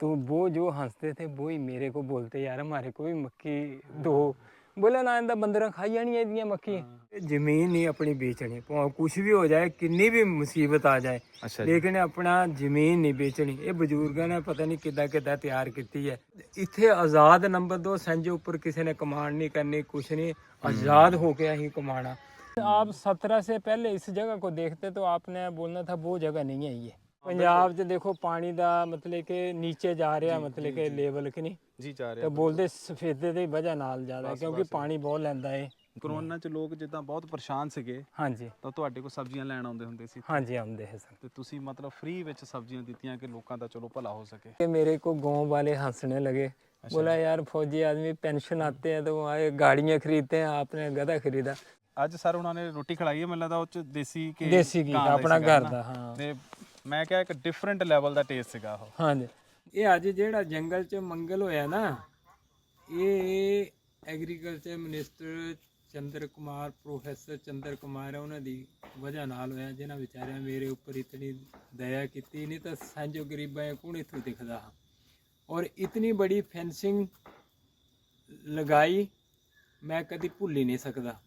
तो वो जो हंसते थे वो ही मेरे को बोलते यार हमारे को भी मक्की दो बोले ना इंदा बंदरा खाई जानी ਇਹਦੀਆਂ ਮੱਕੀ ਜ਼ਮੀਨ ਨਹੀਂ ਆਪਣੀ ਵੇਚਣੀ ਭਾਵੇਂ ਕੁਝ ਵੀ ਹੋ ਜਾਏ ਕਿੰਨੀ ਵੀ ਮੁਸੀਬਤ ਆ ਜਾਏ ਅੱਛਾ ਜੀ ਲੇਕਿਨ ਆਪਣਾ ਜ਼ਮੀਨ ਨਹੀਂ ਵੇਚਣੀ ਇਹ ਬਜ਼ੁਰਗਾਂ ਨੇ ਪਤਾ ਨਹੀਂ ਕਿੱਦਾਂ ਕਿੱਦਾਂ ਤਿਆਰ ਕੀਤੀ ਹੈ ਇੱਥੇ ਆਜ਼ਾਦ ਨੰਬਰ 2 ਸੰਜੇ ਉੱਪਰ ਕਿਸੇ ਨੇ ਕਮਾਂਡ ਨਹੀਂ ਕਰਨੀ ਕੁਛ नहीं आजाद होके ही कमाना आप सत्रह से पहले इस जगह को देखते तो आपने बोलना था वो जगह नहीं है ये ਪੰਜਾਬ 'ਚ ਦੇਖੋ ਪਾਣੀ ਦਾ ਮਤਲਬ ਕਿ ਨੀਚੇ ਜਾ ਰਿਹਾ ਮਤਲਬ ਕਿ ਲੈਵਲ ਕਿ ਨਹੀਂ? ਜੀ ਜਾ ਰਿਹਾ ਤੇ ਬੋਲਦੇ ਸਫੇਦੇ ਦੀ ਵਜ੍ਹਾ ਨਾਲ ਜ਼ਿਆਦਾ ਕਿਉਂਕਿ ਪਾਣੀ ਬਹੁਤ ਲੈਂਦਾ ਏ। ਕਰੋਨਾ ਚ ਲੋਕ ਜਿੱਦਾਂ ਬਹੁਤ ਪਰੇਸ਼ਾਨ ਸੀਗੇ ਹਾਂਜੀ। ਤਾਂ ਤੁਹਾਡੇ ਕੋਲ ਸਬਜ਼ੀਆਂ ਲੈਣ ਆਉਂਦੇ ਹੁੰਦੇ ਸੀ। ਹਾਂਜੀ ਆਉਂਦੇ ਹੈ ਤੇ ਤੁਸੀਂ ਮਤਲਬ ਫ੍ਰੀ ਵਿੱਚ ਸਬਜ਼ੀਆਂ ਦਿੱਤੀਆਂ ਕਿ ਲੋਕਾਂ ਦਾ ਚਲੋ ਭਲਾ ਹੋ ਸਕੇ? ਕਿ ਮੇਰੇ ਕੋ ਗਾਉਂ ਵਾਲੇ ਹੱਸਣੇ ਲਗੇ। ਬੋਲਾ ਯਾਰ ਫੌਜੀ ਆਦਮੀ ਪੈਨਸ਼ਨ ਆਤੇ ਹੈ ਤਾਂ ਆਏ ਗਾੜੀਆਂ ਖਰੀਦਤੇ ਹੈ ਆਪਨੇ ਗਧਾ ਖਰੀਦਾ। ਅੱਜ ਸਰ ਉਹਨਾਂ ਨੇ ਰੋਟੀ ਖਿਲਾਈ ਹੈ ਮੈਨੂੰ ਲੱਗਦਾ ਉਹ ਚ ਦੇਸੀ ਕੇ ਦੇਸੀ ਕੀ ਆਪਣਾ ਘਰ ਦਾ ਹਾਂ। ਤੇ ਮੈਂ ਕਿਹਾ ਇੱਕ ਡਿਫਰੈਂਟ ਲੈਵਲ ਦਾ ਟੇਸਟ ਸੀਗਾ ਉਹ। ਹਾਂਜੀ। ਇਹ ਅੱਜ ਜਿਹੜਾ ਜੰਗਲ 'ਚ ਮੰਗਲ ਹੋਇਆ ਨਾ, ਇਹ agriculture minister Chander Kumar professor Chander Kumar ਹੈ ਉਹਨਾਂ ਦੀ ਵਜ੍ਹਾ ਨਾਲ ਹੋਇਆ, ਜਿਨ੍ਹਾਂ ਵਿਚਾਰਿਆਂ ਮੇਰੇ ਉੱਪਰ ਇਤਨੀ ਦਇਆ ਕੀਤੀ, ਨਹੀਂ ਤਾਂ ਸਾਂਝੋ ਗਰੀਬਾਂ ਇਹ ਕੌਣ ਇਥੋਂ ਦਿਖਦਾ ਹਾਂ। ਔਰ ਇਤਨੀ ਬੜੀ ਫੈਂਸਿੰਗ ਲਗਾਈ, ਮੈਂ ਕਦੀ ਭੁੱਲ ਹੀ ਨਹੀਂ ਸਕਦਾ।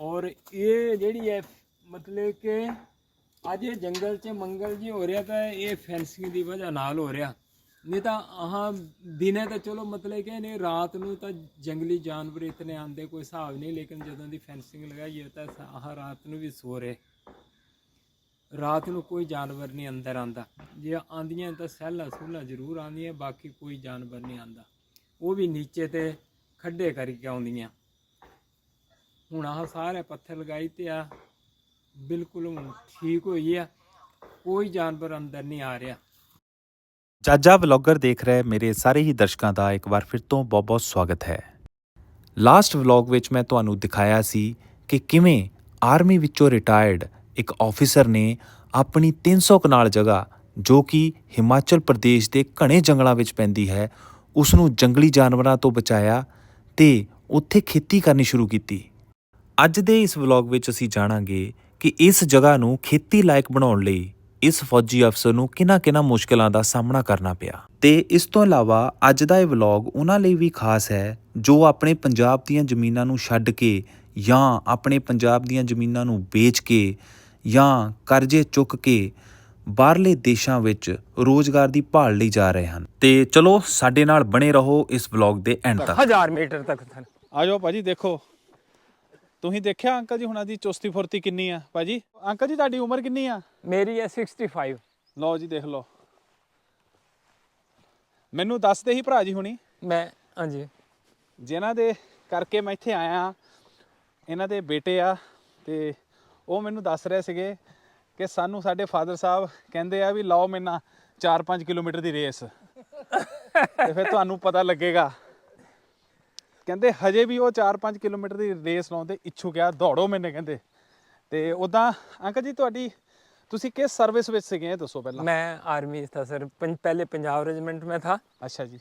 ਔਰ ਇਹ ਜਿਹੜੀ ਹੈ, ਮਤਲਬ ਕਿ ਅੱਜ ਇਹ ਜੰਗਲ 'ਚ ਮੰਗਲ ਜੀ ਹੋ ਰਿਹਾ ਤਾਂ ਇਹ ਫੈਂਸਿੰਗ ਦੀ ਵਜ੍ਹਾ ਨਾਲ ਹੋ ਰਿਹਾ। ਨਹੀਂ ਤਾਂ ਆਹ ਦਿਨੇ ਤਾਂ ਚਲੋ ਮਤਲਬ ਕਿ ਨਹੀਂ, ਰਾਤ ਨੂੰ ਤਾਂ ਜੰਗਲੀ ਜਾਨਵਰ ਇਤਨੇ ਆਂਦੇ ਕੋਈ ਹਿਸਾਬ ਨਹੀਂ, ਲੇਕਿਨ ਜਦੋਂ ਦੀ ਫੈਂਸਿੰਗ ਲਗਾਈ ਹੈ ਤਾਂ ਆਹ ਰਾਤ ਨੂੰ ਵੀ ਸੋ ਰਹੇ। ਰਾਤ ਨੂੰ ਕੋਈ ਜਾਨਵਰ ਨਹੀਂ ਅੰਦਰ ਆਂਦਾ ਜੇ ਆਂਦੀਆਂ ਤਾਂ ਸਹਿਲਾ ਸੁਹਲਾ ਜ਼ਰੂਰ ਆਂਦੀਆਂ ਬਾਕੀ ਕੋਈ ਜਾਨਵਰ ਨਹੀਂ ਆਂਦਾ ਉਹ ਵੀ ਨੀਚੇ ਤੇ ਖੱਡੇ ਕਰਕੇ ਆਉਂਦੀਆਂ। ਹੁਣ ਆਹ ਸਾਰੇ ਪੱਥਰ ਲਗਾਈ ਤੇ ਆ। ਬਿਲਕੁਲ ਹੁਣ ਠੀਕ ਹੋਈ ਆ। ਕੋਈ ਜਾਨਵਰ ਅੰਦਰ ਨਹੀਂ ਆ ਰਿਹਾ। ਜਾਜਾ ਵਲੌਗਰ ਦੇਖ ਰਹੇ ਮੇਰੇ ਸਾਰੇ ਹੀ ਦਰਸ਼ਕਾਂ ਦਾ ਇੱਕ ਵਾਰ ਫਿਰ ਤੋਂ ਬਹੁਤ-ਬਹੁਤ ਸਵਾਗਤ ਹੈ। ਲਾਸਟ ਵਲੌਗ ਵਿੱਚ ਮੈਂ ਤੁਹਾਨੂੰ ਦਿਖਾਇਆ ਸੀ ਕਿ ਕਿਵੇਂ ਆਰਮੀ ਵਿੱਚੋਂ ਰਿਟਾਇਰਡ ਇੱਕ ਆਫੀਸਰ ਨੇ ਆਪਣੀ 300 ਕਨਾਲ ਜਗ੍ਹਾ, ਜੋ ਕਿ ਹਿਮਾਚਲ ਪ੍ਰਦੇਸ਼ ਦੇ ਘਣੇ ਜੰਗਲਾਂ ਵਿੱਚ ਪੈਂਦੀ ਹੈ ਉਸ ਨੂੰ ਜੰਗਲੀ ਜਾਨਵਰਾਂ ਤੋਂ ਬਚਾਇਆ ਤੇ ਉੱਥੇ ਖੇਤੀ ਕਰਨੀ ਸ਼ੁਰੂ ਕੀਤੀ। ਅੱਜ ਦੇ ਇਸ ਵਲੌਗ ਵਿੱਚ ਅਸੀਂ ਜਾਣਾਂਗੇ ਕਿ ਇਸ ਜਗ੍ਹਾ ਨੂੰ ਖੇਤੀ ਲਾਇਕ ਬਣਾਉਣ ਲਈ ਇਸ ਫੌਜੀ ਅਫਸਰ ਨੂੰ ਕਿਹਨਾਂ-ਕਿਹਨਾਂ ਮੁਸ਼ਕਲਾਂ ਦਾ ਸਾਹਮਣਾ ਕਰਨਾ ਪਿਆ। ਤੇ ਇਸ ਤੋਂ ਇਲਾਵਾ ਅੱਜ ਦਾ ਇਹ ਵਲੌਗ ਉਹਨਾਂ ਲਈ ਵੀ ਖਾਸ ਹੈ ਜੋ ਆਪਣੇ ਪੰਜਾਬ ਦੀਆਂ ਜ਼ਮੀਨਾਂ ਨੂੰ ਛੱਡ ਕੇ ਜਾਂ ਆਪਣੇ ਪੰਜਾਬ ਦੀਆਂ ਜ਼ਮੀਨਾਂ ਨੂੰ ਵੇਚ ਕੇ ਜਾਂ ਕਰਜ਼ੇ ਚੁੱਕ ਕੇ ਬਾਹਰਲੇ ਦੇਸ਼ਾਂ ਵਿੱਚ ਰੋਜ਼ਗਾਰ ਦੀ ਭਾਲ ਲਈ ਜਾ ਰਹੇ ਹਨ। ਤੇ ਚਲੋ ਸਾਡੇ ਨਾਲ ਬਣੇ ਰਹੋ ਇਸ ਵਲੌਗ ਦੇ ਐਂਡ ਤੱਕ। ਹਜ਼ਾਰ ਮੀਟਰ ਤੱਕ ਆ ਜਾਓ ਭਾਜੀ ਦੇਖੋ। ਤੁਸੀਂ ਦੇਖਿਆ ਅੰਕਲ ਜੀ ਹੁਣਾਂ ਦੀ ਚੁਸਤੀ ਫੁਰਤੀ ਕਿੰਨੀ ਆ? ਭਾਜੀ ਅੰਕਲ ਜੀ ਤੁਹਾਡੀ ਉਮਰ ਕਿੰਨੀ ਆ? ਮੇਰੀ ਹੈ 65 ਲਓ ਜੀ ਦੇਖ ਲਓ। ਮੈਨੂੰ ਦੱਸਦੇ ਹੀ ਭਰਾ ਜੀ ਹੁਣੀ। ਮੈਂ ਹਾਂਜੀ। ਜਿਨ੍ਹਾਂ ਦੇ ਕਰਕੇ ਮੈਂ ਇੱਥੇ ਆਇਆ ਇਹਨਾਂ ਦੇ ਬੇਟੇ ਆ ਤੇ ਉਹ ਮੈਨੂੰ ਦੱਸ ਰਹੇ ਸੀਗੇ ਕਿ ਸਾਨੂੰ ਸਾਡੇ ਫਾਦਰ ਸਾਹਿਬ ਕਹਿੰਦੇ ਆ ਵੀ ਲਾਓ ਮੈਨਾਂ 4-5 ਕਿਲੋਮੀਟਰ ਦੀ ਰੇਸ। ਤੇ ਫਿਰ ਤੁਹਾਨੂੰ ਪਤਾ ਲੱਗੇਗਾ ਕਹਿੰਦੇ ਹਜੇ ਵੀ ਉਹ 4-5 ਕਿਲੋਮੀਟਰ ਦੀ ਰੇਸ ਲਾਉਣ ਦੇ ਇੱਛੁਕ ਆ ਦੌੜੋ ਮੈਨੇ ਕਹਿੰਦੇ ਤੇ ਉਦਾਂ ਅੰਕਲ ਜੀ ਤੁਹਾਡੀ ਤੁਸੀਂ ਕਿਸ ਸਰਵਿਸ ਵਿੱਚ ਸੀਗੇ ਇਹ ਦੱਸੋ ਪਹਿਲਾਂ मैं आर्मी था सर पं, पहले पंजाब रेजिमेंट में था ਅੱਛਾ ਜੀ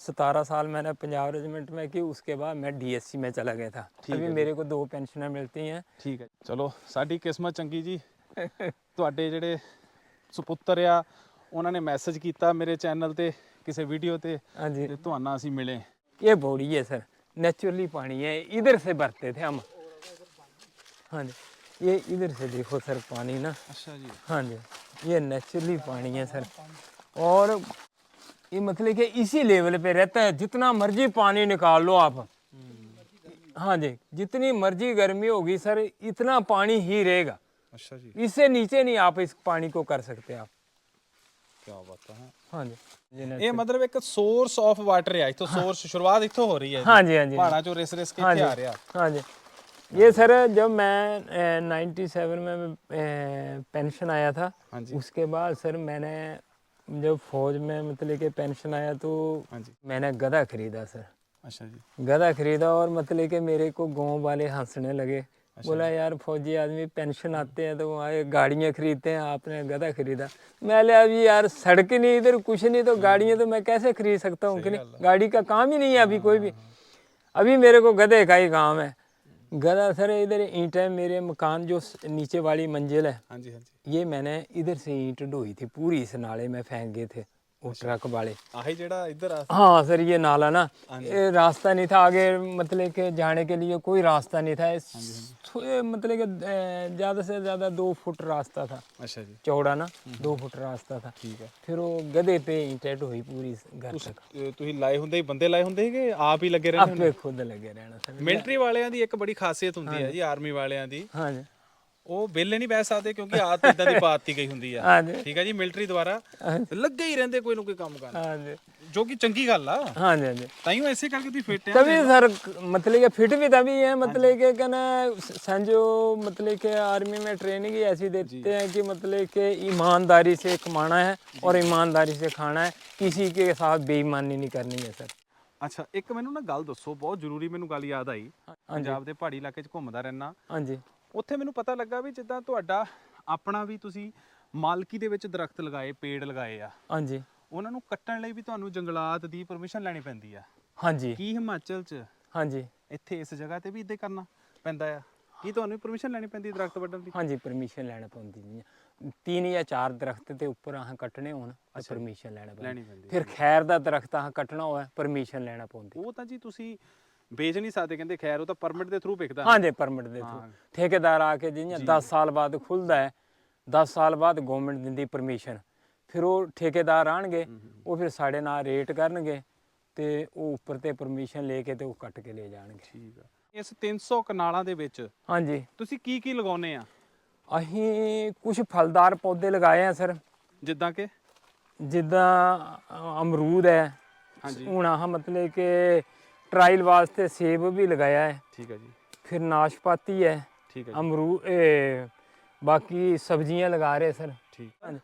सतारह साल मैंने पंजाब रेजिमेंट में की उसके बाद मैं डीएससी में चला गया था ठीक अभी है जी। मेरे को दो पेंशनें मिलती हैं ਠੀਕ ਹੈ ਚਲੋ ਸਾਡੀ ਕਿਸਮਤ ਚੰਗੀ ਜੀ ਤੁਹਾਡੇ ਜਿਹੜੇ ਸੁਪੁੱਤਰ ਆ ਉਹਨਾਂ ਨੇ ਮੈਸੇਜ ਕੀਤਾ ਮੇਰੇ ਚੈਨਲ ਤੇ ਕਿਸੇ ਵੀਡੀਓ ਤੇ हाँ जी ਤੇ ਤੁਹਾਨੂੰ ਅਸੀਂ ਮਿਲੇ ये बोड़ी है सर नेचुरली पानी है इधर से भरते थे हम। हाँ जी ये इधर से देखो सर पानी ना। अच्छा जी। हाँ जी ये नेचुरली पानी है सर। और ये मतलब कि इसी लेवल पे रहता है जितना मर्ज़ी पानी निकाल लो आप। हम्म। हाँ जी जितनी मर्ज़ी गर्मी होगी सर इतना पानी ही रहेगा। अच्छा जी। इससे नीचे नहीं आप इस पानी को कर सकते आप। ਕੀ ਬਾਤ ਹੈ हाँ जी ये ਇਹ ਮਤਲਬ ਇੱਕ ਸੋਰਸ ਆਫ ਵਾਟਰ ਹੈ ਇੱਥੋਂ ਸੋਰਸ ਸ਼ੁਰੂਆਤ ਇੱਥੋਂ ਹੋ ਰਹੀ ਹੈ हाँ जी हाँ जी ਪਹਾੜਾਂ ਚੋਂ ਰਿਸ ਰਿਸ ਕੇ हाँ ਇੱਥੇ जी ਆ ਰਿਹਾ हाँ जी ये सर जब मैं नाइन्टी सेवन में पेंशन आया था हाँ जी उसके बाद सर मैंने जब फौज में मतलब कि पेंशन आया तो हाँ जी मैंने गधा खरीदा सर ਅੱਛਾ ਜੀ गधा खरीदा और मतलब कि मेरे को गांव वाले हंसने लगे अच्छा। बोला यार फौजी आदमी पेंशन आते हैं तो वहाँ गाड़ियाँ खरीदते हैं आपने गधा खरीदा। मैं ले अभी यार सड़क नहीं इधर कुछ नहीं तो गाड़ियाँ तो मैं कैसे खरीद सकता हूँ? कि नहीं गाड़ी का काम ही नहीं है अभी कोई भी। अभी मेरे को गधे का ही काम है। गधा सर इधर ईंट है मेरे मकान जो नीचे वाली मंजिल है। हाँ जी हाँ जी। ये मैंने इधर से ईंट ढोई थी पूरी इस नाले में फेंक गए थे वो ट्रक वाले। इधर हाँ सर ये नाला ना रास्ता नहीं था आगे मतलब के जाने के लिए कोई रास्ता नहीं था इस- थोड़े मतलब कि अ, ज़्यादा से ज़्यादा दो फुट रास्ता था ਅੱਛਾ ਜੀ चौड़ा ना दो फुट रास्ता था ਠੀਕ ਹੈ फिर वो गधे पे ईंटें ढोई पूरी इस घर तक ਅਹ ਤੁਸੀਂ ਲਾਏ ਹੁੰਦੇ ਸੀ ਬੰਦੇ ਲਾਏ ਹੁੰਦੇ ਸੀਗੇ ਆਪ ਹੀ ਲੱਗੇ ਰਹਿੰਦੇ आपे खुद लगे रहना सर ਮਿਲਟਰੀ ਵਾਲਿਆਂ ਦੀ ਇੱਕ ਬੜੀ ਖਾਸੀਅਤ ਹੁੰਦੀ ਹੈ ਜੀ ਆਰਮੀ ਵਾਲਿਆਂ ਦੀ हाँ जी ਉਹ ਵਿਹਲੇ ਨਹੀਂ ਬਹਿ ਸਕਦੇ ਕਿਉਂਕਿ ਆਦਤ ਇਦਾਂ ਦੀ ਪਾਤੀ ਗਈ ਹੁੰਦੀ ਆ हाँ जी ਠੀਕ ਹੈ ਜੀ ਮਿਲਟਰੀ ਦੁਆਰਾ ਲੱਗੇ ਹੀ ਰਹਿੰਦੇ ਕੋਈ ਨਾ ਕੋਈ ਕੰਮ ਕਰਨ हाँ जी ਜੋ ਕਿ ਚੰਗੀ ਗੱਲ ਆ हाँ जी हाँ जी ਤਾਈਓ ਐਸੇ ਕਰਕੇ ਤੁਸੀਂ ਫਿੱਟ ਆ तभी सर मतलब कि फिट भी तभी है मतलब कि कहना संजो मतलब कि आर्मी में ट्रेनिंग ही ऐसी देते हैं कि मतलब कि ईमानदारी से कमाना है और ईमानदारी से खाना है किसी के साथ बेईमानी नहीं करनी है सर ਅੱਛਾ ਇੱਕ ਮੈਨੂੰ ਨਾ ਗੱਲ ਦੱਸੋ ਬਹੁਤ ਜ਼ਰੂਰੀ ਮੈਨੂੰ ਗੱਲ ਯਾਦ ਆਈ ਪੰਜਾਬ ਦੇ ਪਹਾੜੀ ਇਲਾਕੇ 'ਚ ਘੁੰਮਦਾ ਰਹਿਣਾ हाँ जी ਉੱਥੇ ਮੈਨੂੰ ਪਤਾ ਲੱਗਾ ਵੀ ਜਿੱਦਾਂ ਤੁਹਾਡਾ ਆਪਣਾ ਵੀ ਤੁਸੀਂ ਮਾਲਕੀ ਦੇ ਵਿੱਚ ਦਰਖਤ ਲਗਾਏ ਪੇੜ ਲਗਾਏ ਆ। ਹਾਂਜੀ। ਉਹਨਾਂ ਨੂੰ ਕੱਟਣ ਲਈ ਵੀ ਤੁਹਾਨੂੰ ਜੰਗਲਾਤ ਦੀ ਪਰਮਿਸ਼ਨ ਲੈਣੀ ਪੈਂਦੀ ਆ। ਹਾਂਜੀ। ਕੀ ਹਿਮਾਚਲ 'ਚ ਹਾਂਜੀ। ਇੱਥੇ ਇਸ ਜਗ੍ਹਾ ਤੇ ਵੀ ਇਦਾਂ ਕਰਨਾ ਪੈਂਦਾ ਆ? ਕੀ ਤੁਹਾਨੂੰ ਪਰਮਿਸ਼ਨ ਲੈਣੀ ਪੈਂਦੀ ਦਰਖਤ ਵੱਢਣ ਦੀ? ਹਾਂਜੀ ਪਰਮਿਸ਼ਨ ਲੈਣੀ ਪੈਂਦੀ ਹੈ ਤਿੰਨ ਜਾਂ ਚਾਰ ਦਰਖਤ ਤੇ ਉੱਪਰ ਆਹ ਕੱਟਣੇ ਹੋਣ ਪਰਮਿਸ਼ਨ ਲੈਣਾ ਪੈਂਦੀ। ਫਿਰ ਖੈਰ ਦਾ ਦਰਖਤ ਆਹ ਕੱਟਣਾ ਹੋਇਆ ਪਰਮਿਸ਼ਨ ਲੈਣਾ ਪੈਂਦੀ। ਉਹ ਤਾਂ ਜੀ ਤੁਸੀਂ ਵੇਚ ਨਹੀਂ ਸਕਦੇ ਕਹਿੰਦੇ ਖੈਰ ਉਹ ਤਾਂ ਪਰਮਿਟ ਦੇ ਥਰੂ ਵਿਕਦਾ। ਹਾਂ ਜੀ ਪਰਮਿਟ ਦੇ ਥਰੂ ਠੇਕੇਦਾਰ ਆ ਕੇ ਜਿਹੀਆਂ 10 ਸਾਲ ਬਾਅਦ ਖੁੱਲਦਾ ਹੈ 10 ਸਾਲ ਬਾਅਦ ਗਵਰਨਮੈਂਟ ਦਿੰਦੀ ਪਰਮਿਸ਼ਨ ਫਿਰ ਉਹ ਠੇਕੇਦਾਰ ਆਣਗੇ ਉਹ ਫਿਰ ਸਾਡੇ ਨਾਲ ਰੇਟ ਕਰਨਗੇ ਤੇ ਉਹ ਉੱਪਰ ਤੇ ਪਰਮਿਸ਼ਨ ਲੈ ਕੇ ਤੇ ਉਹ ਕੱਟ ਕੇ ਲੈ ਜਾਣਗੇ। ਠੀਕ ਆ। ਇਸ 300 ਕਨਾਲਾਂ ਦੇ ਵਿੱਚ ਹਾਂਜੀ। ਤੁਸੀਂ ਕੀ ਕੀ ਲਗਾਉਨੇ ਆ? ਅਸੀਂ ਕੁਝ ਫਲਦਾਰ ਪੌਦੇ ਲਗਾਏ ਆ ਸਰ। ਜਿੱਦਾਂ ਕਿ? ਜਿੱਦਾਂ ਅਮਰੂਦ ਹੈ। ਹਾਂਜੀ। ਹੁਣ ਆਹ ਮਤਲਬ ਕਿ ਟ੍ਰਾਇਲ ਵਾਸਤੇ ਸੇਬ ਵੀ ਲਗਾਇਆ ਹੈ। ਠੀਕ ਹੈ ਜੀ। ਫਿਰ ਨਾਸ਼ਪਾਤੀ ਹੈ। ਠੀਕ ਹੈ ਅਮਰੂ ਇਹ ਬਾਕੀ ਸਬਜ਼ੀਆਂ ਲਗਾ ਰਹੇ ਸਰ। ਠੀਕ। ਹਾਂਜੀ।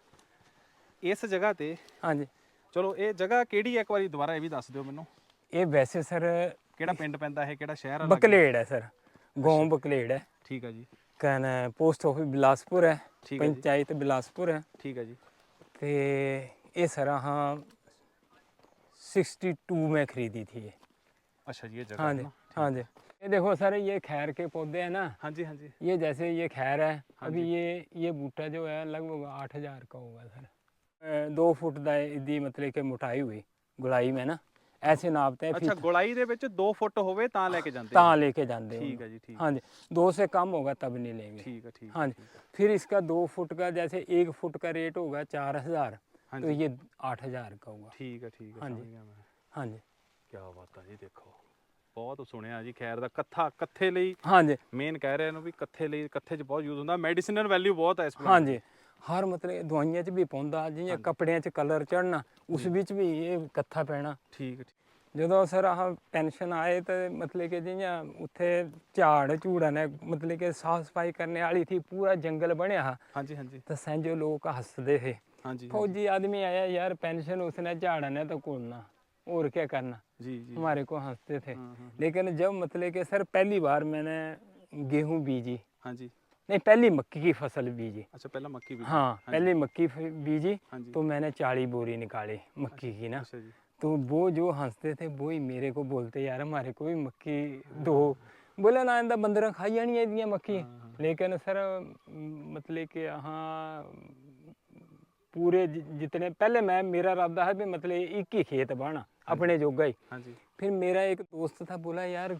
ਇਸ ਜਗ੍ਹਾ ਤੇ ਹਾਂਜੀ। ਚਲੋ ਇਹ ਜਗ੍ਹਾ ਕਿਹੜੀ ਹੈ? ਇੱਕ ਵਾਰੀ ਦੁਬਾਰਾ ਇਹ ਵੀ ਦੱਸ ਦਿਓ ਮੈਨੂੰ। ਇਹ ਵੈਸੇ ਸਰ ਕਿਹੜਾ ਪਿੰਡ ਪੈਂਦਾ ਹੈ? ਕਿਹੜਾ ਸ਼ਹਿਰ ਹੈ? ਬਕਲੇੜ ਹੈ ਸਰ। ਗੋਂ ਬਕਲੇੜ ਹੈ। ਠੀਕ ਹੈ ਜੀ। ਕਨ ਪੋਸਟ ਆਫਿਸ ਬਿਲਾਸਪੁਰ ਹੈ। ਪੰਚਾਇਤ ਬਿਲਾਸਪੁਰ ਹੈ। ਠੀਕ ਹੈ ਜੀ। ਤੇ ਇਹ ਸਰ ਹਾਂ 62 ਮੈਂ ਖਰੀਦੀ ਥੀ ਇਹ। ਅੱਛਾ ਜੀ ਇਹ ਜਗ੍ਹਾ हाँ ਹੈ जी ਨਾ? हाँ जी ये देखो सर ये खैर के पौधे हैं ना ਹਾਂਜੀ ਹਾਂਜੀ ये जैसे ये खैर है हाँ अभी ये ये बूटा जो है लगभग आठ हजार का होगा सर अ, दो फुट ਦਾ ਇਹਦੀ ਮਤਲਬ ਕਿ ਮੋਟਾਈ ਹੋਈ ਗੁਲਾਈ में ना ऐसे नापते हैं ਅੱਛਾ फिर ਗੁਲਾਈ ਦੇ ਵਿੱਚ 2 ਫੁੱਟ ਹੋਵੇ ਤਾਂ ਲੈ ਕੇ ਜਾਂਦੇ ता लेके जाते हैं ਠੀਕ ਹੈ ਜੀ ਠੀਕ हाँ जी दो से कम होगा तब नहीं लेंगे ਠੀਕ ਹੈ ਠੀਕ हाँ जी फिर इसका दो फुट का जैसे एक फुट का रेट होगा चार हजार हाँ तो जी। ये आठ हजार का होगा ਠੀਕ ਹੈ ਠੀਕ ਹੈ हाँ ਸਮਝ जी। ਗਿਆ ਮੈਂ हाँ जी ਕੀ ਬਾਤ ਆ ਜੀ ਦੇਖੋ। ਬਹੁਤ ਸੁਣਿਆ ਜੀ ਖੈਰ ਦਾ ਕੱਥਾ ਕੱਥੇ ਲਈ ਹਾਂਜੀ। ਮੇਨ ਕਹਿ ਰਹੇ ਨੂੰ ਵੀ ਕੱਥੇ ਲਈ ਕੱਥੇ 'ਚ ਬਹੁਤ ਯੂਜ਼ ਹੁੰਦਾ ਮੈਡੀਸਿਨਲ ਵੈਲਿਊ ਬਹੁਤ ਹੈ ਇਸ ਪਲਾਂਟ ਹਾਂਜੀ। ਹਰ ਮਤਲਬ ਦਵਾਈਆਂ 'ਚ ਵੀ ਪਾਉਂਦਾ ਜਿਵੇਂ ਕੱਪੜਿਆਂ 'ਚ ਕਲਰ ਚੜਨਾ ਉਸ ਵਿੱਚ ਵੀ ਇਹ ਕੱਥਾ ਪੈਣਾ। ਠੀਕ ਜਦੋਂ ਸਰ ਆਹ ਟੈਨਸ਼ਨ ਆਏ ਤੇ ਮਤਲਬ ਕਿ ਜਿਵੇਂ ਉੱਥੇ ਝਾੜ ਝੂੜਾ ਨੇ ਮਤਲਬ ਕਿ ਸਾਫ਼ ਸਫ਼ਾਈ ਕਰਨ ਵਾਲੀ ਥੀ ਪੂਰਾ ਜੰਗਲ ਬਣਿਆ ਹਾਂਜੀ ਹਾਂਜੀ। ਤਾਂ ਸੈਂਜੋ ਲੋਕ ਹੱਸਦੇ ਹੈ ਹਾਂਜੀ ਫੌਜੀ ਆਦਮੀ ਆਇਆ ਯਾਰ ਪੈਨਸ਼ਨ ਉਸਨੇ ਝਾੜਾਂ ਨੇ ਤਾਂ ਕੋਲਣਾ और क्या करना ਜੀ ਜੀ हमारे को हंसते थे हाँ, हाँ, लेकिन जब मतलब कि सर पहली बार मैंने गेहूं बीजी ਹਾਂਜੀ नहीं पहली मक्की की फसल बीजी ਅੱਛਾ ਪਹਿਲਾਂ ਮੱਕੀ ਵੀ हाँ पहली मक्की फ- बीजी ਹਾਂਜੀ तो मैंने चाली बोरी निकाली मक्की की ना ਅੱਛਾ ਜੀ तो वो जो हंसते थे वो ही मेरे को बोलते यार हमारे को भी मक्की दो बोले ना इंदा बंदर खाई जानी है दियां मक्की लेकिन सर म, मतलब कि हाँ पूरे जि- जितने पहले मैं मेरा इरादा है भी मतलब एक ही खेत बाना अपने जोगा ही ਹਾਂਜੀ फिर मेरा एक दोस्त था बोला यार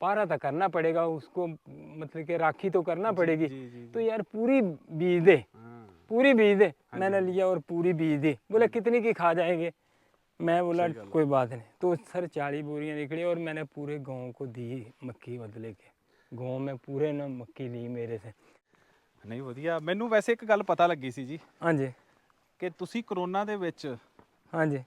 पारा तो करना पड़ेगा उसको मतलब कि राखी तो करना पड़ेगी जी जी तो यार पूरी बीज दे ਹਾਂ पूरी बीज दे मैंने लिया और पूरी बीज दी बोला कितनी की खा जाएंगे मैं बोला सही गल है। कोई बात नहीं तो सर चालीस बोरियां निकली और मैंने पूरे गांव को दी मक्की बदले के गांव में पूरे ने मक्की ली मेरे से ਨਹੀਂ ਵਧੀਆ ਮੈਨੂੰ ਵੈਸੇ ਇੱਕ ਗੱਲ ਪਤਾ ਲੱਗੀ ਸੀ ਜੀ हाँ जी ਕਿ ਤੁਸੀਂ ਕਰੋਨਾ ਦੇ ਵਿੱਚ हाँ जी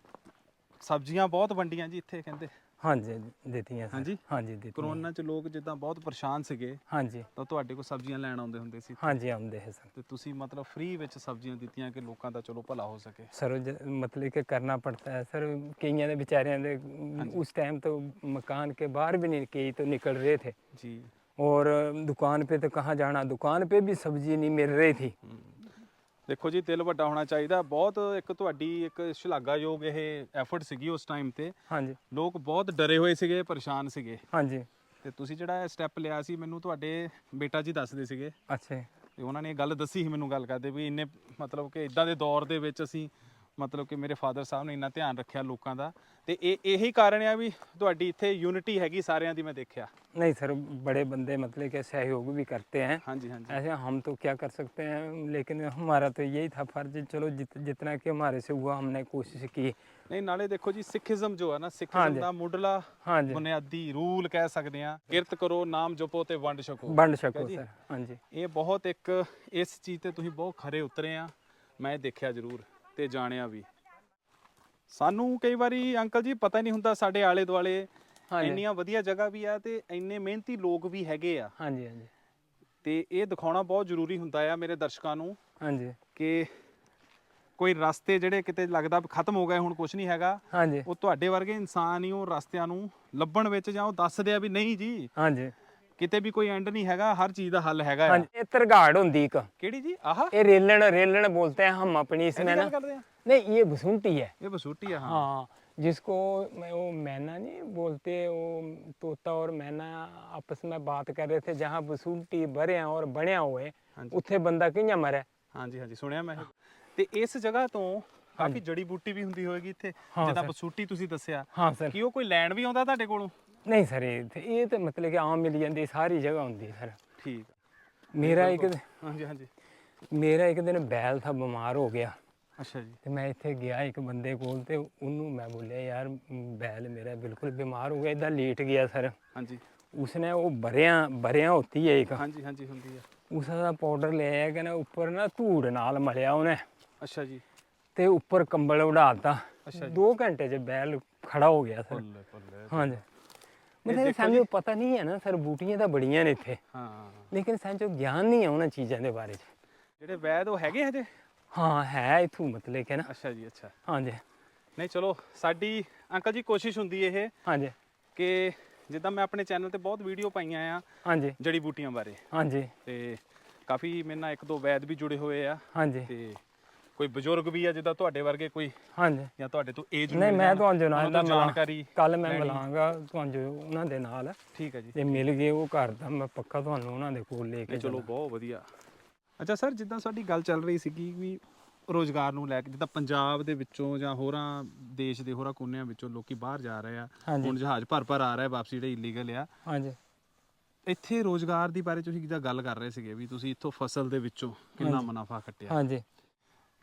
ਸਬਜ਼ੀਆਂ ਬਹੁਤ ਵੰਡੀਆਂ ਜੀ ਇੱਥੇ ਕਹਿੰਦੇ हाँ जी देती हैं सर। हाँ जी? हाँ जी देती हैं ਕਰੋਨਾ 'ਚ ਲੋਕ ਜਿੱਦਾਂ ਬਹੁਤ ਪਰੇਸ਼ਾਨ ਸੀਗੇ हाँ जी ਤਾਂ ਤੁਹਾਡੇ ਕੋਲ ਸਬਜ਼ੀਆਂ ਲੈਣ ਆਉਂਦੇ ਹੁੰਦੇ ਸੀ हाँ जी आमदे है सर ਤੇ ਤੁਸੀਂ ਮਤਲਬ ਫ੍ਰੀ ਵਿੱਚ ਸਬਜ਼ੀਆਂ ਦਿੱਤੀਆਂ ਕਿ ਲੋਕਾਂ ਦਾ ਚਲੋ ਭਲਾ ਹੋ ਸਕੇ सर ज- मतलब कि करना पड़ता है सर कईयां दे बेचारियां दे उस टाइम तो मकान के बाहर भी नहीं कई तो निकल रहे थे ਜੀ और दुकान पे तो कहाँ जाना दुकान पे भी सब्जी नहीं मिल रही थी ਦੇਖੋ ਜੀ ਤਿਲ ਵੱਡਾ ਹੋਣਾ ਚਾਹੀਦਾ। ਬਹੁਤ ਇੱਕ ਤੁਹਾਡੀ ਇੱਕ ਸ਼ਲਾਘਾਯੋਗ ਇਹ ਐਫਰਟ ਸੀਗੀ ਉਸ ਟਾਈਮ ਤੇ। ਹਾਂਜੀ। ਲੋਕ ਬਹੁਤ ਡਰੇ ਹੋਏ ਸੀਗੇ ਪਰੇਸ਼ਾਨ ਸੀਗੇ। ਹਾਂਜੀ। ਤੇ ਤੁਸੀਂ ਜਿਹੜਾ ਇਹ ਸਟੈਪ ਲਿਆ ਸੀ ਮੈਨੂੰ ਤੁਹਾਡੇ ਬੇਟਾ ਜੀ ਦੱਸਦੇ ਸੀਗੇ। ਅੱਛਾ ਤੇ ਉਹਨਾਂ ਨੇ ਇਹ ਗੱਲ ਦੱਸੀ ਸੀ ਮੈਨੂੰ ਗੱਲ ਕਰਦੇ ਵੀ ਇੰਨੇ ਮਤਲਬ ਕਿ ਇਦਾਂ ਦੇ ਦੌਰ ਦੇ ਵਿੱਚ ਅਸੀਂ ਮਤਲਬ ਕਿ ਮੇਰੇ ਫਾਦਰ ਸਾਹਿਬ ਨੇ ਇੰਨਾ ਧਿਆਨ ਰੱਖਿਆ ਲੋਕਾਂ ਦਾ ਤੇ ਇਹ ਇਹੀ ਕਾਰਨ ਆ ਵੀ ਤੁਹਾਡੀ ਇੱਥੇ ਯੂਨਿਟੀ ਹੈਗੀ ਸਾਰਿਆਂ ਦੀ ਮੈਂ ਦੇਖਿਆ नहीं सर बड़े बंदे मतलब के सहयोग भी करते हैं ਹਾਂਜੀ ਹਾਂਜੀ ऐसे हम तो क्या कर सकते हैं लेकिन हमारा तो यही था फर्ज चलो जित, जितना कि हमारे से हुआ हमने कोशिश की ਨਹੀਂ ਨਾਲੇ ਦੇਖੋ ਜੀ ਸਿੱਖੀਜ਼ਮ ਜੋ ਆ ਨਾ ਸਿੱਖੀਜ਼ਮ ਹਾਂਜੀ। ਦਾ ਮੁੱਢਲਾ हाँ जी ਬੁਨਿਆਦੀ ਰੂਲ ਕਹਿ ਸਕਦੇ ਆ ਕਿਰਤ ਕਰੋ ਨਾਮ ਜਪੋ ਤੇ ਵੰਡ ਛਕੋ बंड सको जी। सर हाँ जी ਇਹ ਬਹੁਤ ਇੱਕ ਇਸ ਚੀਜ਼ ਤੇ ਤੁਸੀਂ ਬਹੁਤ ਖਰੇ ਉਤਰੇ ਆ ਮੈਂ ਇਹ ਦੇਖਿਆ ਜ਼ਰੂਰ ਤੇ ਜਾਣਿਆ ਵੀ। ਸਾਨੂੰ ਕਈ ਵਾਰੀ ਅੰਕਲ ਜੀ ਪਤਾ ਨਹੀਂ ਹੁੰਦਾ ਸਾਡੇ ਆਲੇ ਦੁਆਲੇ ਇੰਨੀਆਂ ਵਧੀਆ ਜਗ੍ਹਾ ਵੀ ਆ ਤੇ ਇੰਨੇ ਮਿਹਨਤੀ ਲੋਕ ਵੀ ਹੈਗੇ ਆ। ਹਾਂਜੀ ਹਾਂਜੀ। ਤੇ ਇਹ ਦਿਖਾਉਣਾ ਬਹੁਤ ਜ਼ਰੂਰੀ ਹੁੰਦਾ ਆ ਮੇਰੇ ਦਰਸ਼ਕਾਂ ਨੂੰ ਹਾਂਜੀ। ਕਿ ਕੋਈ ਰਸਤੇ ਜਿਹੜੇ ਕਿਤੇ ਲੱਗਦਾ ਖਤਮ ਹੋ ਗਏ ਹੁਣ ਕੁਝ ਨਹੀਂ ਹੈਗਾ ਹਾਂਜੀ। ਉਹ ਤੁਹਾਡੇ ਵਰਗੇ ਇਨਸਾਨ ਹੀ ਉਹ ਰਸਤਿਆਂ ਨੂੰ ਲੱਭਣ ਵਿੱਚ ਜਾਂ ਉਹ ਦੱਸਦੇ ਆ ਵੀ ਨਹੀਂ ਜੀ। ਹਾਂਜੀ। ਕਿਤੇ ਵੀ ਕੋਈ ਐਂਡ ਨਹੀਂ ਹੈਗਾ ਹਰ ਚੀਜ਼ ਦਾ ਹੱਲ ਹੈਗਾ हाँ ਆ जी ये तरगाड़ होंदी एक ਕਿਹੜੀ ਜੀ ਆਹ ये रेलण रेलण बोलते हैं हम अपनी इसमें ਇਹਦੀ ना ਗੱਲ ਕਰਦੇ ਆ नहीं ये बसुंटी है ਇਹ ਬਸੂਟੀ ਆ ਹਾਂ हाँ जिसको मैं वो मैना नहीं बोलते वो तोता और मैना आपस में बात कर रहे थे जहाँ बसुंटी भरे और बने हुए हाँ जी। उत्थे बंदा कियां मरे ਹਾਂਜੀ ਹਾਂਜੀ ਸੁਣਿਆ ਮੈਂ ਇਹ। ਤੇ ਇਸ ਜਗ੍ਹਾ ਤੋਂ ਕਾਫੀ ਜੜੀ ਬੂਟੀ ਵੀ ਹੁੰਦੀ ਹੋਏਗੀ ਇੱਥੇ ਹਾਂ ਜਿੱਦਾਂ ਸਰ। ਬਸੂਟੀ ਤੁਸੀਂ ਦੱਸਿਆ हाँ सर ਕੀ ਉਹ ਕੋਈ ਲੈਣ ਵੀ ਆਉਂਦਾ ਤੁਹਾਡੇ ਕੋਲੋਂ ਨਹੀਂ ਸਰ ਇਹ ਤਾਂ ਮਤਲਬ ਕਿ ਆਮ ਮਿਲ ਜਾਂਦੀ ਸਾਰੀ ਜਗ੍ਹਾ ਹੁੰਦੀ ਸਰ। ਠੀਕ ਮੇਰਾ ਇੱਕ ਹਾਂਜੀ ਹਾਂਜੀ। ਮੇਰਾ ਇੱਕ ਦਿਨ ਬੈਲ ਥਾ ਬਿਮਾਰ ਹੋ ਗਿਆ। ਅੱਛਾ ਜੀ। ਤੇ ਮੈਂ ਇੱਥੇ ਗਿਆ ਇੱਕ ਬੰਦੇ ਕੋਲ ਤੇ ਉਹਨੂੰ ਮੈਂ ਬੋਲਿਆ ਯਾਰ ਬੈਲ ਮੇਰਾ ਬਿਲਕੁਲ ਬਿਮਾਰ ਹੋ ਗਿਆ ਇਦਾਂ ਲੇਟ ਗਿਆ ਸਰ। ਹਾਂਜੀ। ਉਸਨੇ ਉਹ ਬਰਿਆਂ ਬਰਿਆਂ ਹੁੰਦੀ ਹੈ ਇੱਕ। ਹਾਂਜੀ ਹਾਂਜੀ ਹੁੰਦੀ ਆ। ਉਸਦਾ ਪਾਊਡਰ ਲੈ ਆਇਆ ਕਹਿੰਦਾ ਉੱਪਰ ਨਾ ਧੂੜ ਨਾਲ ਮਲਿਆ ਉਹਨੇ। ਅੱਛਾ ਜੀ। ਤੇ ਉੱਪਰ ਕੰਬਲ ਉਡਾ ਉਡਾਤਾ 2 ਘੰਟੇ 'ਚ ਬੈਲ ਖੜਾ ਹੋ ਗਿਆ ਸਰ। ਹਾਂਜੀ। ਮਤਲਬ ਸਾਨੂੰ ਪਤਾ ਨਹੀਂ ਹੈ ਨਾ ਸਰ ਬੂਟੀਆਂ ਤਾਂ ਬੜੀਆਂ ਨੇ ਇੱਥੇ। ਹਾਂ। ਲੇਕਿਨ ਸਾਨੂੰ ਗਿਆਨ ਨਹੀਂ ਹੈ ਉਹਨਾਂ ਚੀਜ਼ਾਂ ਦੇ ਬਾਰੇ 'ਚ। ਜਿਹੜੇ ਵੈਦ ਉਹ ਹੈਗੇ ਹਜੇ? ਹਾਂ ਹੈ ਇਥੋਂ ਮਤਲਬ ਕਿ ਨਾ। ਅੱਛਾ ਜੀ ਅੱਛਾ। ਹਾਂਜੀ। ਨਹੀਂ ਚਲੋ ਸਾਡੀ ਅੰਕਲ ਜੀ ਕੋਸ਼ਿਸ਼ ਹੁੰਦੀ ਇਹ ਹਾਂਜੀ। ਕਿ ਜਿੱਦਾਂ ਮੈਂ ਆਪਣੇ ਚੈਨਲ ਤੇ ਬਹੁਤ ਵੀਡੀਓ ਪਾਈਆਂ ਆ ਹਾਂਜੀ। ਜੜੀ ਬੂਟੀਆਂ ਬਾਰੇ। ਹਾਂਜੀ। ਤੇ ਕਾਫੀ ਮੇਰੇ ਨਾਲ ਇੱਕ ਦੋ ਵੈਦ ਵੀ ਜੁੜੇ ਹੋਏ ਆ। ਹਾਂਜੀ। ਤੇ ਕੋਈ ਬਜ਼ੁਰਗ ਵੀ ਆ ਜਿੱਦਾਂ ਤੁਹਾਡੇ ਵਰਗੇ ਕੋਈ? ਹਾਂਜੀ। ਜਾਂ ਤੁਹਾਡੇ ਤੋਂ ਏਜ ਨਹੀਂ ਮੈਂ ਤੁਹਾਨੂੰ ਜਨਾਬ ਦਾ ਜਾਣਕਾਰੀ ਕੱਲ ਮੈਂ ਮਿਲਾਂਗਾ ਤੁਹਾਨੂੰ ਉਹਨਾਂ ਦੇ ਨਾਲ। ਠੀਕ ਹੈ ਜੀ। ਜੇ ਮਿਲ ਗਏ ਉਹ ਘਰ ਦਾ ਮੈਂ ਪੱਕਾ ਤੁਹਾਨੂੰ ਉਹਨਾਂ ਦੇ ਕੋਲ ਲੈ ਕੇ ਚਲੋ ਬਹੁਤ ਵਧੀਆ। ਅੱਛਾ ਸਰ ਜਿੱਦਾਂ ਸਾਡੀ ਗੱਲ ਚੱਲ ਰਹੀ ਸੀਗੀ ਵੀ ਰੋਜ਼ਗਾਰ ਨੂੰ ਲੈ ਕੇ ਜਿੱਦਾਂ ਪੰਜਾਬ ਦੇ ਵਿੱਚੋਂ ਜਾਂ ਹੋਰਾਂ ਦੇਸ਼ ਦੇ ਹੋਰਾਂ ਕੋਨਿਆਂ ਵਿੱਚੋਂ ਲੋਕੀ ਬਾਹਰ ਜਾ ਰਹੇ ਆ। ਹੁਣ ਜਹਾਜ਼ ਭਰ ਭਰ ਆ ਰਿਹਾ ਵਾਪਸੀ ਜਿਹੜੇ ਇਲੀਗਲ ਆ। ਹਾਂਜੀ। ਇੱਥੇ ਰੋਜ਼ਗਾਰ ਦੀ ਬਾਰੇ ਤੁਸੀਂ ਜਿੱਦਾਂ ਗੱਲ ਕਰ ਰਹੇ ਸੀਗੇ ਵੀ ਤੁਸੀਂ ਇੱਥੋਂ ਫਸਲ ਦੇ ਵਿੱਚੋਂ ਕਿੰਨਾ ਮੁਨਾਫਾ ਖੱਟਿਆ। ਹਾਂਜੀ।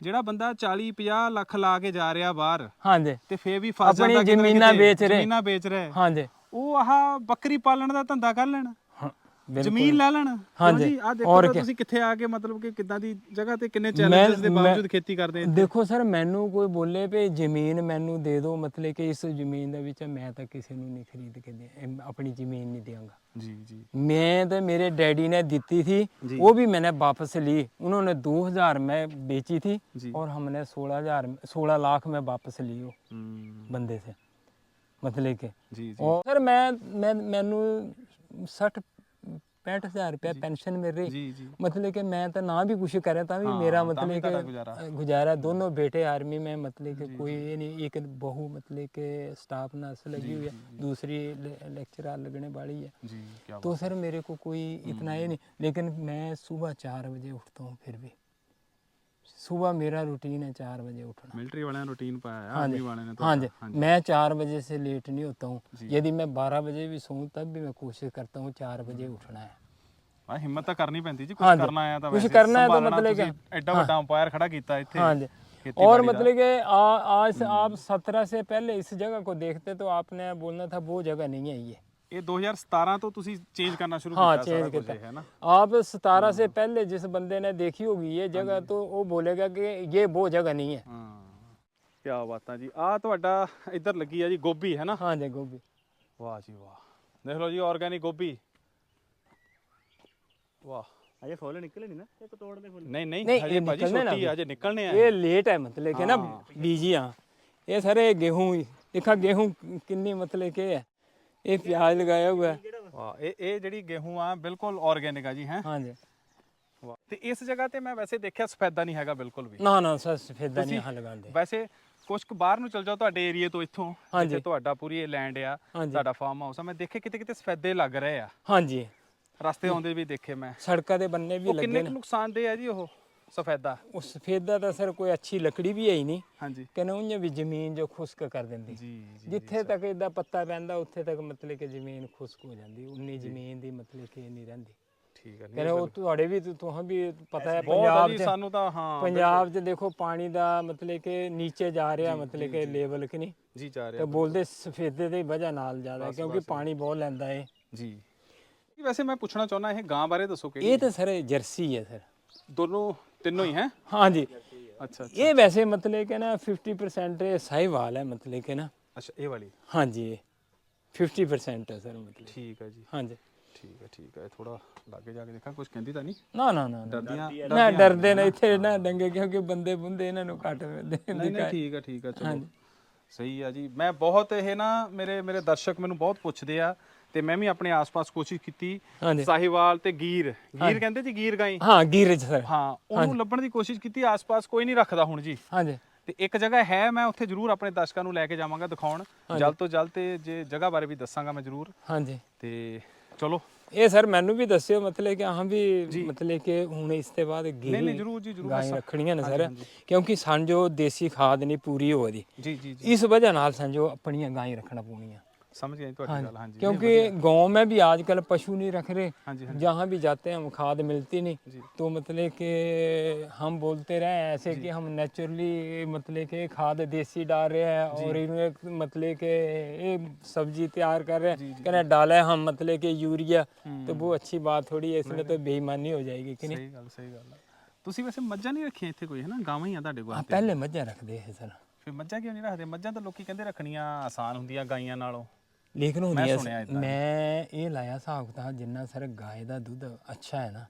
ਜਿਹੜਾ ਬੰਦਾ 40 50 ਲੱਖ ਲਾ ਕੇ ਜਾ ਰਿਹਾ ਬਾਹਰ ਹਾਂਜੀ ਤੇ ਫੇਰ ਵੀ ਫਸ ਜਾਂਦਾ ਜ਼ਮੀਨਾਂ ਵੇਚ ਰਹੇ। ਜ਼ਮੀਨਾਂ ਵੇਚ ਰਿਹਾ। ਹਾਂਜੀ ਉਹ ਆਹ ਬੱਕਰੀ ਪਾਲਣ ਦਾ ਧੰਦਾ ਕਰ ਲੈਣ ਜ਼ਮੀਨ ਲੈ ਲੈਣ ਹਾਂਜੀ। ਜੀ ਆ ਦੇਖੋ ਔਰ ਤਾਂ ਕਿਆ? ਤੁਸੀਂ ਕਿੱਥੇ ਆ ਕੇ ਮਤਲਬ ਕਿ ਕਿੱਦਾਂ ਦੀ ਜਗ੍ਹਾ ਤੇ ਕਿੰਨੇ ਚੈਲੰਜਸ ਦੇ ਮੈਂ- ਬਾਵਜੂਦ ਖੇਤੀ ਕਰਦੇ ਆ ਦੇਖੋ ਸਰ ਮੈਨੂੰ ਕੋਈ ਬੋਲੇ ਵੀ ਜ਼ਮੀਨ ਮੈਨੂੰ ਦੇ ਦਿਓ ਮਤਲਬ ਕਿ ਇਸ ਜ਼ਮੀਨ ਦੇ ਵਿੱਚ ਮੈਂ ਤਾਂ ਕਿਸੇ ਨੂੰ ਨਹੀਂ ਖਰੀਦ ਕੇ ਦੇ ਇਹ ਆਪਣੀ ਜ਼ਮੀਨ ਨਹੀਂ ਦੇਵਾਂਗਾ ਜੀ ਜੀ मैं तो मेरे डैडी ने दी थी जी। वो भी मैंने वापस ली उन्होंने 2000 में बेची थी जी। और हमने 16000 16 लाख में वापस ली वो ਹੂੰ बंदे से मतलब के ਜੀ ਜੀ और सर मैं मैं मैनू 60 65000 रुपया पेंशन मिल रही ਜੀ ਜੀ मतलब कि मैं तो ना भी कुछ करे ता भी हाँ, मेरा तां भी मतलब ਤੁਹਾਡਾ कि गुजारा। अ, गुजारा दोनों बेटे आर्मी में मतलब कि कोई ये नहीं एक बहू मतलब कि स्टाफ नर्स लगी हुई है दूसरी लेक्चरर लगने वाली है ਜੀ ਕੀ तो सर मेरे को कोई इतना ये नहीं लेकिन मैं सुबह चार बजे उठता हूँ फिर भी सुबह मेरा रूटीन है चार बजे उठना ਮਿਲਟਰੀ ਵਾਲਿਆਂ ਨੇ ਰੂਟੀਨ ਪਾਇਆ ਆ हाँ ਆਰਮੀ जी ਵਾਲਿਆਂ ਨੇ हाँ ਤੁਹਾਡਾ। जी मैं चार बजे से लेट नहीं होता हूँ जी। यदि मैं बारह बजे भी सोऊं तब भी मैं कोशिश करता हूँ चार बजे उठना है ਆ ਹਿੰਮਤ ਤਾਂ ਕਰਨੀ ਪੈਂਦੀ ਜੀ ਕੁਝ हाँ जी। ਕਰਨਾ ਆਇਆ ਤਾਂ कुछ ਵੈਸੇ करना है तो संभालना मतलब ਤੁਸੀਂ ਐਡਾ ਵੱਡਾ ਅੰਪਾਇਰ ਖੜਾ ਕੀਤਾ ਇੱਥੇ हाँ जी खेतीबाड़ी और का। मतलब कि आ- आज आप सत्रह से पहले इस जगह को देखते तो आपने बोलना था वो जगह नहीं है ये ਇਹ 2017 ਤੋਂ ਤੁਸੀਂ चेंज करना शुरू हाँ किया चेंज सारा कुछ, है ना किया आप 17 से पहले जिस बंदे ने देखी होगी ये जगह तो वो बोलेगा कि ये वो जगह नहीं है ਹਾਂ ਕੀ ਬਾਤਾਂ ਜੀ ਆ ਤੁਹਾਡਾ ਇੱਧਰ ਲੱਗੀ ਆ ਜੀ ਗੋਭੀ ਹੈ ਨਾ हाँ जी गोभी ਵਾਹ ਜੀ ਵਾਹ ਦੇਖ ਲਓ ਜੀ ਆਰਗੈਨਿਕ ਗੋਭੀ ਵਾਹ ਅਜੇ ਫੁੱਲ ਨਿਕਲੇ ਨਹੀਂ ਨਾ ਇੱਕ ਤੋੜ ਦੇ ਫੁੱਲ ਨਹੀਂ ਨਹੀਂ ਹਜੇ ਇਹ ਭਾਜੀ ਨਿਕਲਣੇ ਨਾ ਛੋਟੀ ਆ ਹਜੇ ਨਿਕਲਣੇ ਆ ये लेट है मतलब कि ना बीजी हाँ ये सारे गेहूं देखा गेहूं किन्नी मतलब के है ये प्याज लगाया हुआ है ਵਾਹ ਇਹ ਇਹ ਜਿਹੜੀ ਗੇਹੂੰ ਆ ਬਿਲਕੁਲ ਆਰਗੈਨਿਕ ਆ ਜੀ ਹੈ हाँ जी ਤੇ ਇਸ ਜਗ੍ਹਾ ਤੇ ਮੈਂ ਵੈਸੇ ਦੇਖਿਆ ਸਫੈਦਾ ਨਹੀਂ ਹੈਗਾ ਬਿਲਕੁਲ ਵੀ ना ना सर सफेदा नहीं यहाँ लगा दे ਵੈਸੇ ਕੁਛ ਕੁ ਬਾਹਰ ਨੂੰ ਚਲ ਜਾਓ ਤੁਹਾਡੇ ਏਰੀਏ ਤੋਂ ਇੱਥੋਂ ਹਾਂਜੀ। ਜਿੱਥੇ ਤੁਹਾਡਾ ਪੂਰੀ ਇਹ ਲੈਂਡ ਆ ਹਾਂਜੀ। ਤੁਹਾਡਾ ਫਾਰਮ ਹਾਊਸ ਆ ਮੈਂ ਦੇਖੇ ਕਿਤੇ ਕਿਤੇ ਸਫੈਦੇ ਲੱਗ ਰਹੇ ਆ ਹਾਂਜੀ ਰਸਤੇ ਆਉਂਦੇ ਵੀ ਦੇਖੇ ਮੈਂ ਸੜਕਾਂ ਦੇ ਬੰਨੇ ਵੀ ਉਹ ਲੱਗੇ ਕਿੰਨੇ ਨੇ ਕੁ ਨੁਕਸਾਨਦੇ ਆ ਜੀ ਉਹ ਸਫੈਦਾ। ਉਹ ਸਫੇਦਾ ਤਾਂ ਸਰ ਕੋਈ ਅੱਛੀ ਲੱਕੜੀ ਵੀ ਹੈ ਹੀ ਨਹੀਂ। ਹਾਂਜੀ। ਉਹਨੇ ਵੀ ਜ਼ਮੀਨ ਜੋ ਖੁਸ਼ਕ ਕਰ ਦਿੰਦੀ। ਜੀ ਜੀ ਜਿੱਥੇ ਤੱਕ ਇਹਦਾ ਪੱਤਾ ਪੈਂਦਾ ਉੱਥੇ ਤੱਕ ਮਤਲਬ ਕਿ ਜ਼ਮੀਨ ਖੁਸ਼ਕ ਹੋ ਜਾਂਦੀ। ਉਨੀ ਜ਼ਮੀਨ ਦੀ ਮਤਲਬ ਕਿ ਨਹੀਂ ਰਹਿੰਦੀ। ਠੀਕ ਹੈ ਕਹਿੰਦੇ ਉਹ ਤੁਹਾਡੇ ਵੀ ਤੁਹਾਨੂੰ ਵੀ ਪਤਾ ਹੈ ਬਹੁਤ ਆ ਪੰਜਾਬ ਜੀ 'ਚ ਸਾਨੂੰ ਤਾਂ ਹਾਂ ਪੰਜਾਬ 'ਚ ਦੇਖੋ ਪਾਣੀ ਦਾ ਮਤਲਬ ਕਿ ਨੀਚੇ ਜਾ ਰਿਹਾ ਮਤਲਬ ਕਿ ਲੈਵਲ ਕਿ ਨਹੀਂ। ਜੀ ਜਾ ਤੇ ਰਿਹਾ ਬੋਲਦੇ ਸਫੇਦੇ ਦੀ ਵਜ੍ਹਾ ਨਾਲ ਜ਼ਿਆਦਾ ਕਿਉਂਕਿ ਪਾਣੀ ਬਹੁਤ ਲੈਂਦਾ ਹੈ ਜੀ। ਜੀ, ਵੈਸੇ ਮੈਂ ਪੁੱਛਣਾ ਚਾਹੁੰਦਾ ਇਹ ਗਾਂ ਬਾਰੇ ਦੱਸੋ ਕਿਹੜੀ ਇਹ ਤਾਂ ਸਰ ਜਰਸੀ ਹੈ ਸਰ। ਦੋਨੋਂ ਤਿੰਨੋਂ ਹੀ ਹੈ? ਹਾਂਜੀ। ਅੱਛਾ ਅੱਛਾ। ਇਹ ਵੈਸੇ ਮਤਲਬ ਕਿ ਨਾ 50% ਇਹ ਸਾਹੀਵਾਲ ਹੈ ਮਤਲਬ ਕਿ ਨਾ। ਅੱਛਾ ਇਹ ਵਾਲੀ? ਹਾਂਜੀ ਇਹ। 50% ਹੈ ਸਰ ਮਤਲਬ। ਠੀਕ ਹੈ ਜੀ। ਹਾਂਜੀ। ਠੀਕ ਹੈ ਠੀਕ ਹੈ। ਥੋੜਾ ਲਾਗੇ ਜਾ ਕੇ ਦੇਖਾਂ ਕੁਝ ਕਹਿੰਦੀ ਤਾਂ ਨਹੀਂ? ਨਾ ਨਾ ਨਾ ਨਾ। ਡਰਦੀਆਂ ਨਾ ਡਰਦੇ ਨੇ ਇੱਥੇ ਨਾ ਡੰਗੇ ਕਿਉਂਕਿ ਬੰਦੇ ਬੁੰਦੇ ਇਹਨਾਂ ਨੂੰ ਘੱਟ ਮਿਲਦੇ ਨਹੀਂ ਨਹੀਂ ਠੀਕ ਹੈ ਠੀਕ ਹੈ ਚਲੋ। ਸਹੀ ਆ ਜੀ। ਮੈਂ ਬਹੁਤ ਇਹ ਨਾ ਮੇਰੇ ਮੇਰੇ ਦਰਸ਼ਕ ਮੈਨੂੰ ਬਹੁਤ ਪੁੱਛਦੇ ਆ ਤੇ ਮੈਂ ਵੀ ਆਪਣੇ ਆਸ-ਪਾਸ ਕੋਸ਼ਿਸ਼ ਕੀਤੀ। ਹਾਂਜੀ। ਸਾਹੀਵਾਲ ਤੇ ਗੀਰ। ਗੀਰ ਕਹਿੰਦੇ ਜੀ ਗੀਰ ਗਾਈ? ਹਾਂ ਗੀਰਜ ਸਰ। ਹਾਂ ਉਹਨੂੰ ਲੱਭਣ ਦੀ ਕੋਸ਼ਿਸ਼ ਕੀਤੀ ਆਸ-ਪਾਸ ਕੋਈ ਨਹੀਂ ਰੱਖਦਾ ਹੁਣ ਜੀ। ਹਾਂਜੀ। ਤੇ ਇੱਕ ਜਗ੍ਹਾ ਹੈ ਮੈਂ ਉੱਥੇ ਜ਼ਰੂਰ ਆਪਣੇ ਦਰਸ਼ਕਾਂ ਨੂੰ ਲੈ ਕੇ ਜਾਵਾਂਗਾ ਦਿਖਾਉਣ। ਜਲਦ ਤੋਂ ਜਲਦ ਤੇ ਜੇ ਜਗ੍ਹਾ ਬਾਰੇ ਵੀ ਦੱਸਾਂਗਾ ਮੈਂ ਜ਼ਰੂਰ। ਹਾਂਜੀ। ਤੇ ਚਲੋ। ਇਹ ਸਰ ਮੈਨੂੰ ਵੀ ਦੱਸਿਓ ਮਤਲਬ ਕਿ ਹਾਂ ਵੀ ਮਤਲਬ ਕਿ ਹੁਣ ਇਸ ਤੋਂ ਬਾਅਦ ਨਹੀਂ ਨਹੀਂ ਗੀਰੀ ਜ਼ਰੂਰ ਜੀ ਜ਼ਰੂਰ ਗਾਂ ਰੱਖਣੀਆਂ ਨੇ ਸਰ। ਕਿਉਂਕਿ ਸਾਨੂੰ ਜੋ ਦੇਸੀ ਖਾਦ ਨਹੀਂ ਪੂਰੀ ਹੋ ਰਹੀ। ਜੀ ਜੀ ਜੀ। ਇਸ ਵਜ੍ਹਾ ਨਾਲ ਸਾਨੂੰ ਜੋ ਆਪਣੀਆਂ ਗਾਂ ਰੱਖਣਾ ਪੂਣੀਆਂ ਸਮਝ ਗਏ ਤੁਹਾਡੀ ਗੱਲ ਹਾਂਜੀ क्योंकि गांव में भी आजकल पशु नहीं रख रहे ਹਾਂਜੀ जहाँ भी जाते हैं हम खाद मिलती नहीं तो मतलब कि हम बोलते रहे ऐसे कि हम नेचुरली मतलब कि खाद देसी डाल रहे हैं और इनमें मतलब कि ये सब्जी तैयार कर रहे हैं कहने डाले हम मतलब कि यूरिया तो वो अच्छी बात थोड़ी है इसमें तो बेईमानी हो जाएगी कि नहीं ਸਹੀ ਗੱਲ ਸਹੀ ਗੱਲ ਤੁਸੀਂ ਵੈਸੇ ਮੱਝਾਂ ਨਹੀਂ ਰੱਖੀਆਂ ਇੱਥੇ ਕੋਈ ਹੈ ਨਾ ਗਾਵਾਂ ਹੀ ਆ ਤੁਹਾਡੇ ਕੋਲ हाँ पहले मजा रखते हैं सर ਫਿਰ ਮੱਝਾਂ ਕਿਉਂ ਨਹੀਂ ਰੱਖਦੇ ਮੱਝਾਂ ਤਾਂ ਲੋਕੀ ਕਹਿੰਦੇ ਰੱਖਣੀਆਂ ਆਸਾਨ ਹੁੰਦੀਆਂ ਗਾਈਆਂ ਨਾਲੋਂ ਲੇਕਿਨ ਹੁੰਦੀ ਸੁਣਿਆ ਹੈ ਏਦਾਂ। ਮੈਂ ਇਹ ਲਾਇਆ ਹਿਸਾਬ ਕਿਤਾਬ ਜਿੰਨਾ ਸਰ ਗਾਏ ਦਾ ਦੁੱਧ ਅੱਛਾ ਹੈ ਨਾ।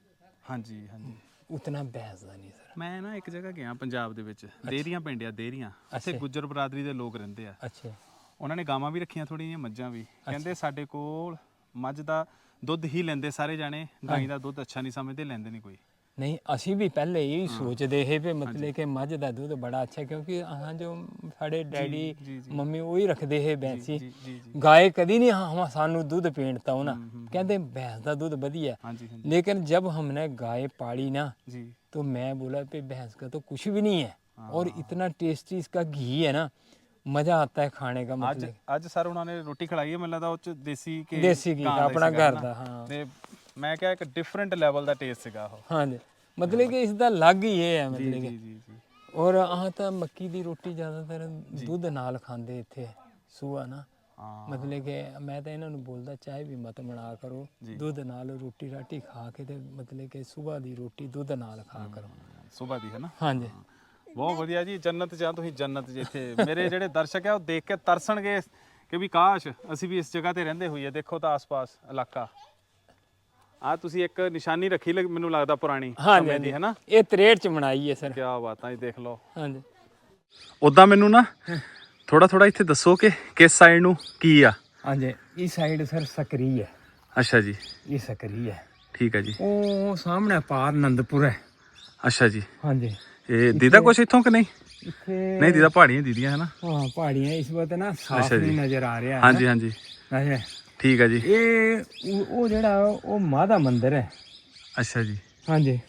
ਹਾਂਜੀ ਹਾਂਜੀ। ਉਤਨਾ ਬੈਸ ਦਾ ਨਹੀਂ ਸਰ। ਮੈਂ ਨਾ ਇੱਕ ਜਗ੍ਹਾ ਗਿਆ ਪੰਜਾਬ ਦੇ ਵਿੱਚ ਦੇਰੀਆਂ ਪਿੰਡਿਆ ਦੇਰੀਆਂ। ਉੱਥੇ ਗੁੱਜਰ ਬਰਾਦਰੀ ਦੇ ਲੋਕ ਰਹਿੰਦੇ ਆ। ਅੱਛਾ। ਉਹਨਾਂ ਨੇ ਗਾਵਾਂ ਵੀ ਰੱਖੀਆਂ ਥੋੜੀਆਂ ਜਿਹੀਆਂ ਮੱਝਾਂ ਵੀ। ਕਹਿੰਦੇ ਸਾਡੇ ਕੋਲ ਮੱਝ ਦਾ ਦੁੱਧ ਹੀ ਲੈਂਦੇ ਸਾਰੇ ਜਾਣੇ ਗਾਈ ਦਾ ਦੁੱਧ ਅੱਛਾ ਨਹੀਂ ਸਮਝਦੇ ਲੈਂਦੇ ਨਹੀਂ ਕੋਈ। ਨਹੀਂ ਅਸੀਂ ਵੀ ਪਹਿਲੇ ਇਹੀ ਸੋਚਦੇ ਹੈ ਵੀ ਮਤਲਬ ਕਿ ਮੱਝ ਦਾ ਦੁੱਧ ਬੜਾ ਅੱਛਾ ਕਿਉਂਕਿ ਹਾਂ ਜੋ ਸਾਡੇ ਡੈਡੀ ਜੀ, ਜੀ। ਮੰਮੀ ਉਹੀ ਰੱਖਦੇ ਹੈ ਭੈਂਸੀ ਜੀ ਜੀ ਜੀ ਗਾਏ ਕਦੀ ਨਹੀਂ ਹਮ ਸਾਨੂੰ ਦੁੱਧ ਪੀਣਤਾ ਉਹਨਾਂ ਕਹਿੰਦੇ ਭੈਂਸ ਦਾ ਦੁੱਧ ਵਧੀਆ ਹਾਂਜੀ ਹਾਂਜੀ लेकिन जब हमने गाय पाली ना ਜੀ तो मैं बोला पे भैंस का तो कुछ भी नहीं है और इतना टेस्टी इसका घी है ना मजा आता है खाने का ਅੱਜ मतलब ਅੱਜ ਸਰ ਉਹਨਾਂ ਨੇ ਰੋਟੀ ਖਿਲਾਈ ਹੈ ਮੈਨੂੰ ਲੱਗਦਾ ਉਹ ਚ ਦੇਸੀ ਘੀ ਦੇਸੀ ਘੀ ਗਾਂ ਮੈਂ ਕਿਹਾ ਇੱਕ ਡਿਫਰੈਂਟ ਲੈਵਲ ਦਾ ਟੇਸਟ ਸੀਗਾ ਉਹ। ਹਾਂਜੀ। ਮਤਲਬ ਕਿ ਇਸ ਦਾ ਲੱਗ ਹੀ ਇਹ ਹੈ ਮਤਲਬ ਕਿ ਜੀ ਜੀ ਔਰ ਆਹ ਤਾਂ ਮੱਕੀ ਦੀ ਰੋਟੀ ਜ਼ਿਆਦਾਤਰ ਦੁੱਧ ਨਾਲ ਖਾਂਦੇ ਇੱਥੇ ਸੂਆ ਨਾ। ਮਤਲਬ ਕਿ ਮੈਂ ਤਾਂ ਇਹਨਾਂ ਨੂੰ ਬੋਲਦਾ ਚਾਹੇ ਵੀ ਮਤ ਬਣਾ ਕਰੋ ਦੁੱਧ ਨਾਲ ਰੋਟੀ ਰਾਟੀ ਖਾ ਕੇ ਤੇ ਮਤਲਬ ਕਿ ਸਵੇਰ ਦੀ ਰੋਟੀ ਦੁੱਧ ਨਾਲ ਖਾ ਕਰੋ। ਸੁਬਾ ਦੀ ਹੈ ਨਾ? ਹਾਂਜੀ। ਬਹੁਤ ਵਧੀਆ ਜੀ ਜੰਨਤ ਜਾਂ ਤੁਸੀਂ ਜੰਨਤ ਜਿੱਥੇ ਮੇਰੇ ਜਿਹੜੇ ਦਰਸ਼ਕ ਆ ਉਹ ਦੇਖ ਕੇ ਤਰਸਣਗੇ ਕਿ ਵੀ ਕਾਸ਼ ਅਸੀਂ ਵੀ ਇਸ ਜਗ੍ਹਾ ਤੇ ਰਹਿੰਦੇ ਹੋਈਏ। ਦੇਖੋ ਤਾਂ ਆਸ-ਪਾਸ ਇਲਾਕਾ। ਆ ਤੁਸੀਂ ਇੱਕ ਨਿਸ਼ਾਨੀ ਰੱਖੀ ਲੱਗ- ਮੈਨੂੰ ਲੱਗਦਾ ਪੁਰਾਣੀ ਹਾਂਜੀ ਸਮੇਂ ਦੀ ਹੈ ਨਾ? ਇਹ 63 ਚ ਬਣਾਈ ਹੈ ਸਰ। ਕੀ ਬਾਤਾਂ ਇਹ ਦੇਖ ਲਓ। ਹਾਂਜੀ। ਉਦਾਂ ਮੈਨੂੰ ਨਾ ਥੋੜਾ ਥੋੜਾ ਇੱਥੇ ਦੱਸੋ ਕਿ ਕਿਸ ਸਾਈਡ ਨੂੰ ਕੀ ਆ? ਹਾਂਜੀ ਇਸ ਸਾਈਡ ਸਰ ਸਕਰੀ ਹੈ। ਅੱਛਾ ਜੀ। ਇਹ ਸਕਰੀ ਹੈ। ਠੀਕ ਹੈ ਜੀ। ਉਹ ਸਾਹਮਣੇ ਪਾਰ ਆਨੰਦਪੁਰ ਹੈ। ਅੱਛਾ ਜੀ। ਹਾਂਜੀ। ਇਹ ਦੀਦਾ ਕੁਛ ਇੱਥੋਂ ਕਿ ਨਹੀਂ? ਇੱਥੇ ਨਹੀਂ ਦੀਦਾ ਪਹਾੜੀਆਂ ਦੀਦੀਆਂ ਹੈ ਨਾ? ਹਾਂ ਪਹਾੜੀਆਂ ਇਸ ਵਕਤ ਨਾ ਸਾਫ਼ ਅੱਛਾ ਜੀ। ਨਹੀਂ ਨਜ਼ਰ ਆ ਰਿਹਾ ਹੈ ਹਾਂਜੀ ਹਾਂਜੀ। ਅੱਛਾ। ਠੀਕ ਹੈ ਜੀ। ਇਹ ਉਹ- ਉਹ ਜਿਹੜਾ ਉਹ ਮਾਂ ਦਾ ਮੰਦਿਰ ਹੈ। ਅੱਛਾ ਜੀ। ਹਾਂਜੀ।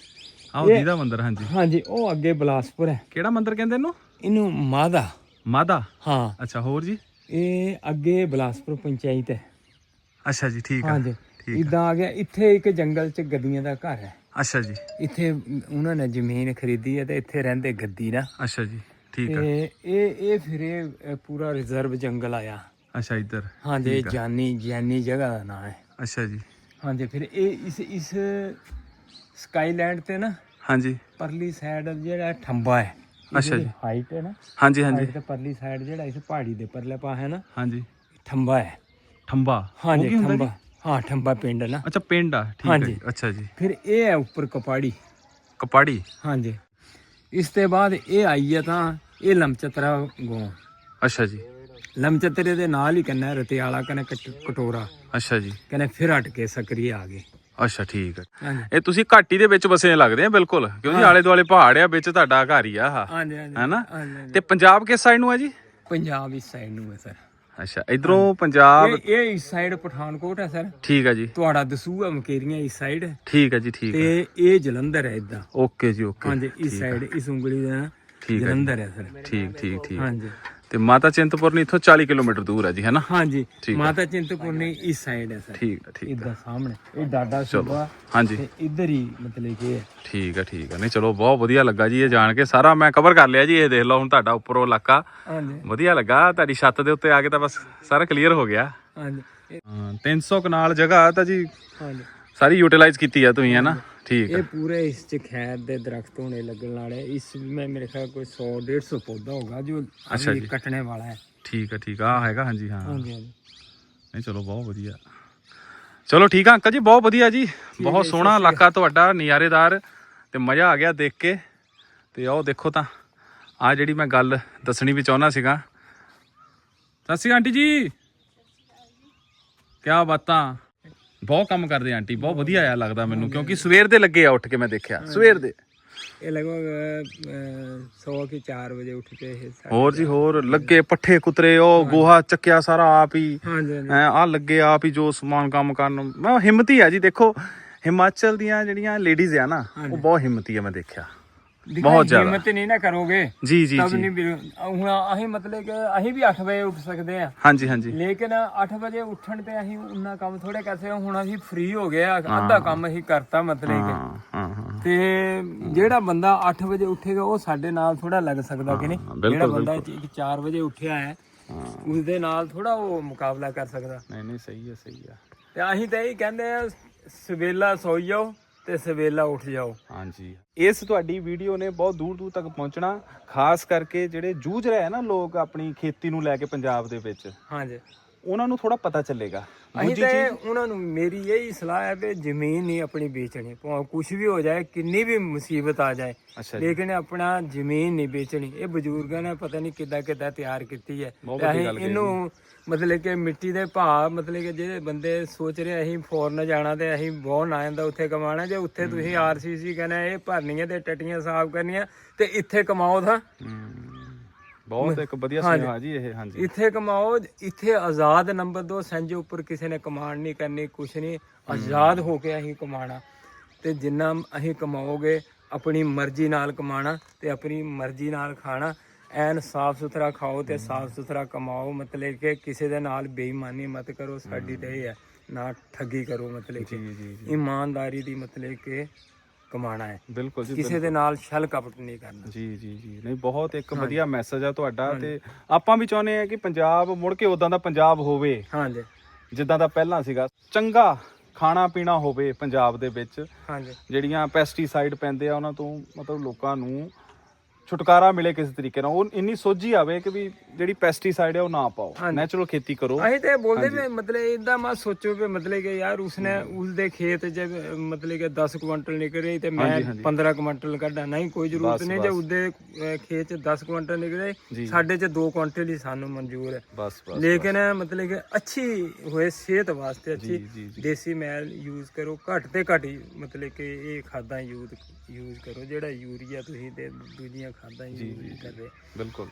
ਆਹ ਦੀਦਾ ਮੰਦਿਰ ਹਾਂਜੀ। ਹਾਂਜੀ ਉਹ ਅੱਗੇ ਬਲਾਸਪੁਰ ਹੈ। ਕਿਹੜਾ ਮੰਦਿਰ ਕਹਿੰਦੇ ਇਹਨੂੰ? ਇਹਨੂੰ ਮਾਦਾ। ਮਾਦਾ? ਹਾਂ। ਅੱਛਾ ਹੋਰ ਜੀ? ਇਹ ਅੱਗੇ ਬਲਾਸਪੁਰ ਪੰਚਾਇਤ ਹੈ। ਅੱਛਾ ਜੀ ਠੀਕ ਆ। ਹਾਂਜੀ। ਠੀਕ ਇਦਾਂ ਆ ਗਿਆ ਇੱਥੇ ਇੱਕ ਜੰਗਲ 'ਚ ਗੱਦੀਆਂ ਦਾ ਘਰ ਹੈ। ਅੱਛਾ ਜੀ। ਇੱਥੇ ਉਹਨਾਂ ਨੇ ਜ਼ਮੀਨ ਖਰੀਦੀ ਹੈ ਤੇ ਇੱਥੇ ਰਹਿੰਦੇ ਗੱਦੀ ਨਾ। ਅੱਛਾ ਜੀ ਠੀਕ ਆ। ਤੇ ਇਹ ਇਹ ਫਿਰ ਇਹ ਇਹ ਪੂਰਾ ਰਿਜ਼ਰਵ ਜੰਗਲ ਆਇਆ। ਅੱਛਾ ਇੱਧਰ। ਹਾਂਜੀ ਇਹ ਜਾਨੀ ਜਾਨੀ ਜਗ੍ਹਾ ਦਾ ਨਾਮ ਹੈ। ਅੱਛਾ ਜੀ। ਹਾਂਜੀ ਫਿਰ ਇਹ ਇਸ ਇਸ ਸਕਾਈਲੈਂਡ ਤੇ ਨਾ ਹਾਂਜੀ। ਪਰਲੀ ਸਾਈਡ ਜਿਹੜਾ ਠੰਬਾ ਹੈ ਅੱਛਾ ਜੀ। ਹਾਈਟ ਹੈ ਨਾ ਹਾਂਜੀ ਹਾਂਜੀ। ਤੇ ਪਰਲੀ ਸਾਈਡ ਜਿਹੜਾ ਇਸ ਪਹਾੜੀ ਦੇ ਪਰਲੇ ਪਾ ਹੈ ਨਾ ਹਾਂਜੀ। ਠੰਬਾ ਹੈ। ਠੰਬਾ? ਹਾਂਜੀ ਠੰਬਾ? ਹਾਂ ਠੰਬਾ ਪਿੰਡ ਨਾ। ਅੱਛਾ ਪਿੰਡ ਆ। ਠੀਕ ਹੈ ਅੱਛਾ ਜੀ। ਫਿਰ ਇਹ ਹੈ ਉੱਪਰ ਕਪਾੜੀ। ਕਪਾੜੀ? ਹਾਂਜੀ। ਇਸ ਤੋਂ ਬਾਅਦ ਇਹ ਆਈ ਹੈ ਤਾਂ ਇਹ ਲਮਚਤਰਾ ਗੋ। ਅੱਛਾ ਜੀ। ਲਮਚਤਰੇ ਦੇ ਨਾਲ ਹੀ ਕੰਨਾ ਰਤਿਆਲਾ ਕਨੇ ਕਟੋਰਾ। ਅੱਛਾ ਜੀ। ਕਹਿੰਦੇ ਫਿਰ ਹਟ ਕੇ ਸਕਰੀ ਆ ਗਏ। ਅੱਛਾ ਠੀਕ ਹੈ ਹਾਂਜੀ। ਇਹ ਤੁਸੀਂ ਘਾਟੀ ਦੇ ਵਿੱਚ ਵਸੇ ਲੱਗਦੇ ਆ ਬਿਲਕੁਲ। ਕਿਉਂਕਿ ਆਲੇ ਦੁਆਲੇ ਪਹਾੜ ਆ ਵਿੱਚ ਤੁਹਾਡਾ ਘਰ ਹੀ ਆ ਆਹ। ਹਾਂਜੀ ਹਾਂਜੀ। ਹੈਨਾ? ਹਾਂਜੀ, ਹਾਂਜੀ। ਤੇ ਪੰਜਾਬ ਕਿਸ ਸਾਈਡ ਨੂੰ ਆ ਜੀ? ਪੰਜਾਬ ਇਸ ਸਾਈਡ ਨੂੰ ਹੈ ਸਰ। ਅੱਛਾ ਇਧਰੋਂ ਪੰਜਾਬ ਇਹ ਇਹ ਇਸ ਸਾਈਡ ਪਠਾਨਕੋਟ ਹੈ ਸਰ। ਠੀਕ ਆ ਜੀ। ਤੁਹਾਡਾ ਦਸੂਆ ਮਕੇਰੀਆਂ ਇਸ ਸਾਈਡ ਠੀਕ ਆ ਜੀ ਠੀਕ ਆ। ਤੇ ਇਹ ਜਲੰਧਰ ਹੈ ਇਦਾਂ। ਓਕੇ ਜੀ ਓਕੇ। ਹਾਂਜੀ ਇਸ ਸਾਈਡ ਇਸ ਉਂਗਲੀ ਦਾ ਠੀਕ ਹੈ ਜਲੰਧਰ ਹੈ ਸਰ। ਠੀਕ ਠੀਕ ਠੀਕ। ਹਾਂਜੀ। ਤੇ ਮਾਤਾ ਚਿੰਤਪੁਰਨੀ ਇੱਥੋਂ 40 ਕਿਲੋਮੀਟਰ ਦੂਰ ਹੈ ਜੀ ਹੈਨਾ ਹਾਂਜੀ ਠੀਕ ਹੈ। ਮਾਤਾ ਚਿੰਤਪੁਰਨੀ ਇਸ ਸਾਈਡ ਹੈ ਸਰ। ਠੀਕ ਆ ਠੀਕ ਇਦਾਂ ਸਾਹਮਣੇ ਇਹ ਡਾਡਾ ਸੁਬਾ ਹਾਂਜੀ। ਤੇ ਇੱਧਰ ਹੀ ਮਤਲਬ ਕਿ ਹੈ। ਠੀਕ ਆ ਠੀਕ ਆ ਨਹੀਂ ਚਲੋ ਬਹੁਤ ਵਧੀਆ ਲੱਗਾ ਜੀ ਇਹ ਜਾਣ ਕੇ। ਸਾਰਾ ਮੈਂ ਕਵਰ ਕਰ ਲਿਆ ਜੀ ਇਹ ਦੇਖ ਲਓ ਹੁਣ ਤੁਹਾਡਾ ਉੱਪਰੋਂ ਇਲਾਕਾ। ਹਾਂਜੀ। ਵਧੀਆ ਲੱਗਾ ਤੁਹਾਡੀ ਛੱਤ ਦੇ ਉੱਤੇ ਆ ਕੇ ਤਾਂ ਬਸ ਸਾਰਾ ਕਲੀਅਰ ਹੋ ਗਿਆ। ਹਾਂਜੀ। ਇਹ- ਹਾਂ 300 ਕਨਾਲ ਜਗ੍ਹਾ ਤਾਂ ਜੀ ਹਾਂਜੀ। ਸਾਰੀ ਯੂਟਿਲਾਈਜ਼ ਕੀਤੀ ਆ ਤੁਸੀਂ ਹੈਨਾ ਠੀਕ ਇਹ ਪੂਰੇ ਇਸ ਚ ਖੈਰ ਦੇ ਦਰਖਤ ਹੋਣੇ ਲੱਗਣ ਵਾਲੇ ਇਸ ਵਿੱਚ ਮੇਰੇ ਖਿਆਲ ਕੋਈ 100 150 ਪੌਦਾ ਹੋਗਾ ਜੋ ਅੱਛਾ ਜੀ। ਕੱਟਣੇ ਵਾਲਾ ਹੈ। ਠੀਕ ਹੈ ਠੀਕ ਆ। ਆਹ ਹੈਗਾ ਹਾਂਜੀ ਹਾਂ। ਹਾਂਜੀ ਹਾਂਜੀ। ਨਹੀਂ ਚਲੋ ਬਹੁਤ ਵਧੀਆ। ਚਲੋ ਠੀਕ ਆ ਅੰਕਲ ਜੀ ਬਹੁਤ ਵਧੀਆ ਜੀ। ਬਹੁਤ ਸੋਹਣਾ ਇਲਾਕਾ ਤੁਹਾਡਾ ਨਜ਼ਾਰੇਦਾਰ ਤੇ ਮਜ਼ਾ ਆ ਗਿਆ ਦੇਖ ਕੇ। ਤੇ ਆਓ ਦੇਖੋ ਤਾਂ। ਆ ਜਿਹੜੀ ਮੈਂ ਗੱਲ ਦੱਸਣੀ ਵੀ ਚਾਹੁੰਦਾ ਸੀਗਾ। ਸਤਿ ਸ਼੍ਰੀ ਅਕਾਲ ਆਂਟੀ ਜੀ। ਕੀ ਬਾਤਾਂ? ਬਹੁਤ ਕੰਮ ਕਰਦੇ ਆਂਟੀ ਬਹੁਤ ਵਧੀਆ ਆ ਲੱਗਦਾ ਮੈਨੂੰ ਕਿਉਂਕਿ ਸਵੇਰ ਦੇ ਲੱਗੇ ਆ ਉੱਠ ਕੇ ਮੈਂ ਦੇਖਿਆ ਸਵੇਰ ਦੇ। ਇਹ ਲਗਭਗ 100 ਕੇ 4 ਵਜੇ ਉੱਠ ਕੇ ਇਹ ਹੋਰ ਜੀ ਹੋਰ ਲੱਗੇ ਪੱਠੇ ਕੁਤਰੇ ਉਹ ਗੋਹਾ ਚੱਕਿਆ ਸਾਰਾ ਆਪ ਹੀ। ਹਾਂਜੀ ਆ ਲੱਗੇ ਆਪ ਹੀ ਜੋ ਸਮਾਨ ਕੰਮ ਕਰਨ ਮੈਂ ਹਿੰਮਤੀ ਆ ਜੀ ਦੇਖੋ ਹਿਮਾਚਲ ਦੀਆਂ ਜਿਹੜੀਆਂ ਲੇਡੀਜ਼ ਆ ਨਾ ਉਹ ਬਹੁਤ ਹਿੰਮਤੀ ਆ ਮੈਂ ਦੇਖਿਆ। ਬਹੁਤ ਜ਼ਿਆਦਾ। ਹਿੰਮਤ ਨਹੀਂ ਨਾ ਕਰੋਗੇ। ਜੀ ਜੀ ਜੀ। ਹੁਣ ਅਸੀਂ ਮਤਲਬ ਕਿ ਅਸੀਂ ਵੀ 8 ਵਜੇ ਉੱਠ ਸਕਦੇ ਆ ਹਾਂਜੀ ਹਾਂਜੀ। ਲੇਕਿਨ 8 ਵਜੇ ਉੱਠਣ ਤੇ ਅਸੀਂ ਉਹਨਾਂ ਕੰਮ ਥੋੜੇ ਕਰਦੇ ਹੁਣ ਅਸੀਂ ਫ੍ਰੀ ਹੋ ਗਏ ਆ ਅੱਧਾ ਕੰਮ ਅਸੀਂ ਕਰਤਾ ਮਤਲਬ ਕਿ। ਤੇ ਜਿਹੜਾ ਬੰਦਾ 8 ਵਜੇ ਉੱਠੇਗਾ ਉਹ ਸਾਡੇ ਨਾਲ ਥੋੜਾ ਲੱਗ ਸਕਦਾ ਕਿ ਨਹੀਂ? ਜਿਹੜਾ ਬੰਦਾ 4 ਵਜੇ ਉੱਠਿਆ ਹੈ ਉਸ ਦੇ ਨਾਲ ਥੋੜਾ ਉਹ ਮੁਕਾਬਲਾ ਕਰ ਸਕਦਾ। ਨਹੀਂ ਨਹੀਂ ਸਹੀ ਹੈ ਸਹੀ ਆ ਤੇ ਅਸੀਂ ਤਾਂ ਇਹ ਕਹਿੰਦੇ ਆ ਸਵੇਲਾ ਸੌ ਜਾਓ। ਤੇ ਸਵੇਲਾ ਉੱਠ ਜਾਓ। ਹਾਂਜੀ। ਇਸ ਤੁਹਾਡੀ ਵੀਡੀਓ ਨੇ ਬਹੁਤ ਦੂਰ ਦੂਰ ਤੱਕ ਪਹੁੰਚਣਾ ਖਾਸ ਕਰਕੇ ਜਿਹੜੇ ਜੂਝ ਰਹੇ ਨਾ ਲੋਕ ਆਪਣੀ ਖੇਤੀ ਨੂੰ ਲੈ ਕੇ ਪੰਜਾਬ ਦੇ ਵਿੱਚ। ਹਾਂਜੀ। ਉਹਨਾਂ ਨੂੰ ਥੋੜਾ ਪਤਾ ਚੱਲੇਗਾ। ਅਸੀਂ ਤਾਂ ਇਹ- ਉਹਨਾਂ ਨੂੰ ਮੇਰੀ ਇਹੀ ਸਲਾਹ ਹੈ ਕਿ ਜ਼ਮੀਨ ਨਹੀਂ ਆਪਣੀ ਵੇਚਣੀ ਭਾਵੇਂ ਕੁਝ ਵੀ ਹੋ ਜਾਏ ਕਿੰਨੀ ਵੀ ਮੁਸੀਬਤ ਆ ਜਾਏ ਅੱਛਾ ਜੀ। ਲੇਕਿਨ ਆਪਣਾ ਜ਼ਮੀਨ ਨਹੀਂ ਵੇਚਣੀ। ਇਹ ਬਜ਼ੁਰਗਾਂ ਨੇ ਪਤਾ ਨਹੀਂ ਕਿੱਦਾਂ ਕਿੱਦਾਂ ਤਿਆਰ ਕੀਤੀ ਹੈ। ਬਹੁਤ ਤੇ ਵੱਡੀ ਅਸੀਂ ਗੱਲ ਕਹੀ ਇਹਨੂੰ ਮਤਲਬ ਕਿ ਮਿੱਟੀ ਦੇ ਭਾਅ ਮਤਲਬ ਕਿ ਜਿਹੜੇ ਬੰਦੇ ਸੋਚ ਰਹੇ ਅਸੀਂ ਫੋਰਨ ਜਾਣਾ ਤੇ ਅਸੀਂ ਬਹੁਤ ਨਾ ਜਾਂਦਾ ਉੱਥੇ ਕਮਾਣਾ ਜੇ ਉੱਥੇ ਤੁਸੀਂ ਆਰਸੀਸੀ ਕਹਿੰਦੇ ਇਹ ਭਰਨੀਆਂ ਤੇ ਟੱਟੀਆਂ ਸਾਫ਼ ਕਰਨੀਆਂ ਤੇ ਇੱਥੇ ਕਮਾਓ ਤਾਂ। ਹਮ, ਬਹੁਤ ਇੱਕ ਵਧੀਆ ਸੁਨੇਹਾ ਜੀ ਇਹ ਹਾਂਜੀ। ਇੱਥੇ ਕਮਾਓ ਇੱਥੇ ਆਜ਼ਾਦ ਨੰਬਰ 2 ਸੰਜੇ ਉੱਪਰ ਕਿਸੇ ਨੇ ਕਮਾਂਡ ਨਹੀਂ ਕਰਨੀ ਕੁਛ ਨਹੀਂ। ਆਜ਼ਾਦ ਹੋ ਕੇ ਅਸੀਂ ਕਮਾਣਾ ਤੇ ਜਿੰਨਾ ਅਸੀਂ ਕਮਾਓਗੇ ਆਪਣੀ ਮਰਜ਼ੀ ਨਾਲ ਕਮਾਣਾ ਤੇ ਆਪਣੀ ਮਰਜ਼ੀ ਨਾਲ ਖਾਣਾ। ਐਨ ਸਾਫ਼ ਸੁਥਰਾ ਖਾਓ ਤੇ ਸਾਫ਼ ਸੁਥਰਾ ਕਮਾਓ ਮਤਲਬ ਕਿ ਕਿਸੇ ਦੇ ਨਾਲ ਬੇਈਮਾਨੀ ਮਤ ਕਰੋ ਸਾਡੀ ਤੇ ਹੈ ਨਾ ਠੱਗੀ ਕਰੋ ਮਤਲਬ ਕਿ। ਇਮਾਨਦਾਰੀ ਦੀ ਮਤਲਬ ਕਿ ਕਮਾਣਾ ਹੈ। ਬਿਲਕੁਲ ਜੀ ਕਿਸੇ ਦੇ ਨਾਲ ਛਲ ਕਪਟ ਨਹੀਂ ਕਰਨਾ। ਜੀ ਜੀ ਜੀ। ਨਹੀਂ ਬਹੁਤ ਇੱਕ ਵਧੀਆ ਮੈਸੇਜ ਆ ਤੁਹਾਡਾ ਤੇ ਆਪਾਂ ਵੀ ਚਾਹੁੰਦੇ ਆ ਕਿ ਪੰਜਾਬ ਮੁੜ ਕੇ ਉਦਾਂ ਦਾ ਪੰਜਾਬ ਹੋਵੇ। ਹਾਂਜੀ। ਜਿੱਦਾਂ ਦਾ ਪਹਿਲਾਂ ਸੀਗਾ। ਚੰਗਾ ਖਾਣਾ ਪੀਣਾ ਹੋਵੇ ਪੰਜਾਬ ਦੇ ਵਿੱਚ। ਹਾਂਜੀ। ਜਿਹੜੀਆਂ ਪੈਸਟੀਸਾਈਡ ਪੈਂਦੇ ਆ ਉਹਨਾਂ ਤੋਂ ਮਤਲਬ ਲੋਕਾਂ ਨੂੰ ਛੁਟਕਾਰਾ ਮਿਲੇ ਕਿਸੇ ਤਰੀਕੇ ਨਾਲ ਉਹ ਇੰਨੀ ਸੋਝੀ ਆਵੇ ਕਿ ਵੀ ਜਿਹੜੀ ਪੈਸਟੀਸਾਈਡ ਹੈ ਉਹ ਨਾ ਪਾਓ ਹਾਂਜੀ। ਨੈਚੁਰਲ ਖੇਤੀ ਕਰੋ ਅਸੀਂ ਤੇ ਬੋਲਦੇ ਵੀ ਮਤਲਬ ਇਦਾਂ ਮਾ ਸੋਚੋ ਕਿ ਮਤਲਬ ਕਿ ਯਾਰ ਉਸਨੇ ਉਸਦੇ ਖੇਤ ਚ ਮਤਲਬ ਕਿ 10 ਕੁਇੰਟਲ ਨਿਕਲੇ ਤੇ ਮੈਂ ਹਾਂਜੀ, ਹਾਂਜੀ। 15 ਕੁਇੰਟਲ ਕੱਢਾਂ ਨਹੀਂ ਕੋਈ ਜ਼ਰੂਰਤ ਬਸ, ਨਹੀਂ ਜੇ ਬਸ। ਉਸਦੇ ਅਹ, ਖੇਤ ਚ 10 ਕੁਇੰਟਲ ਨਿਕਲੇ ਜੀ। ਸਾਡੇ ਚ 2 ਕੁਇੰਟਲ ਹੀ ਸਾਨੂੰ ਮਨਜ਼ੂਰ ਹੈ ਬਸ ਬਸ ਲੇਕਿਨ ਮਤਲਬ ਕਿ ਅੱਛੀ ਹੋਏ ਸਿਹਤ ਵਾਸਤੇ ਅੱਛੀ ਜੀ, ਜੀ। ਦੇਸੀ ਮੈਲ ਯੂਜ਼ ਕਰੋ ਘੱਟ ਤੇ ਘੱਟ ਹੀ ਮਤਲਬ ਕਿ ਇਹ ਖਾਦਾਂ ਯੂਜ਼ ਯੂਜ਼ ਕਰੋ ਜਿਹੜਾ ਯੂਰੀਆ ਤੁਸੀਂ ਤੇ ਦੂਜੀਆਂ ਖਾਦਾਂ ਯੂਜ਼ ਕਰਦੇ। ਬਿਲਕੁਲ।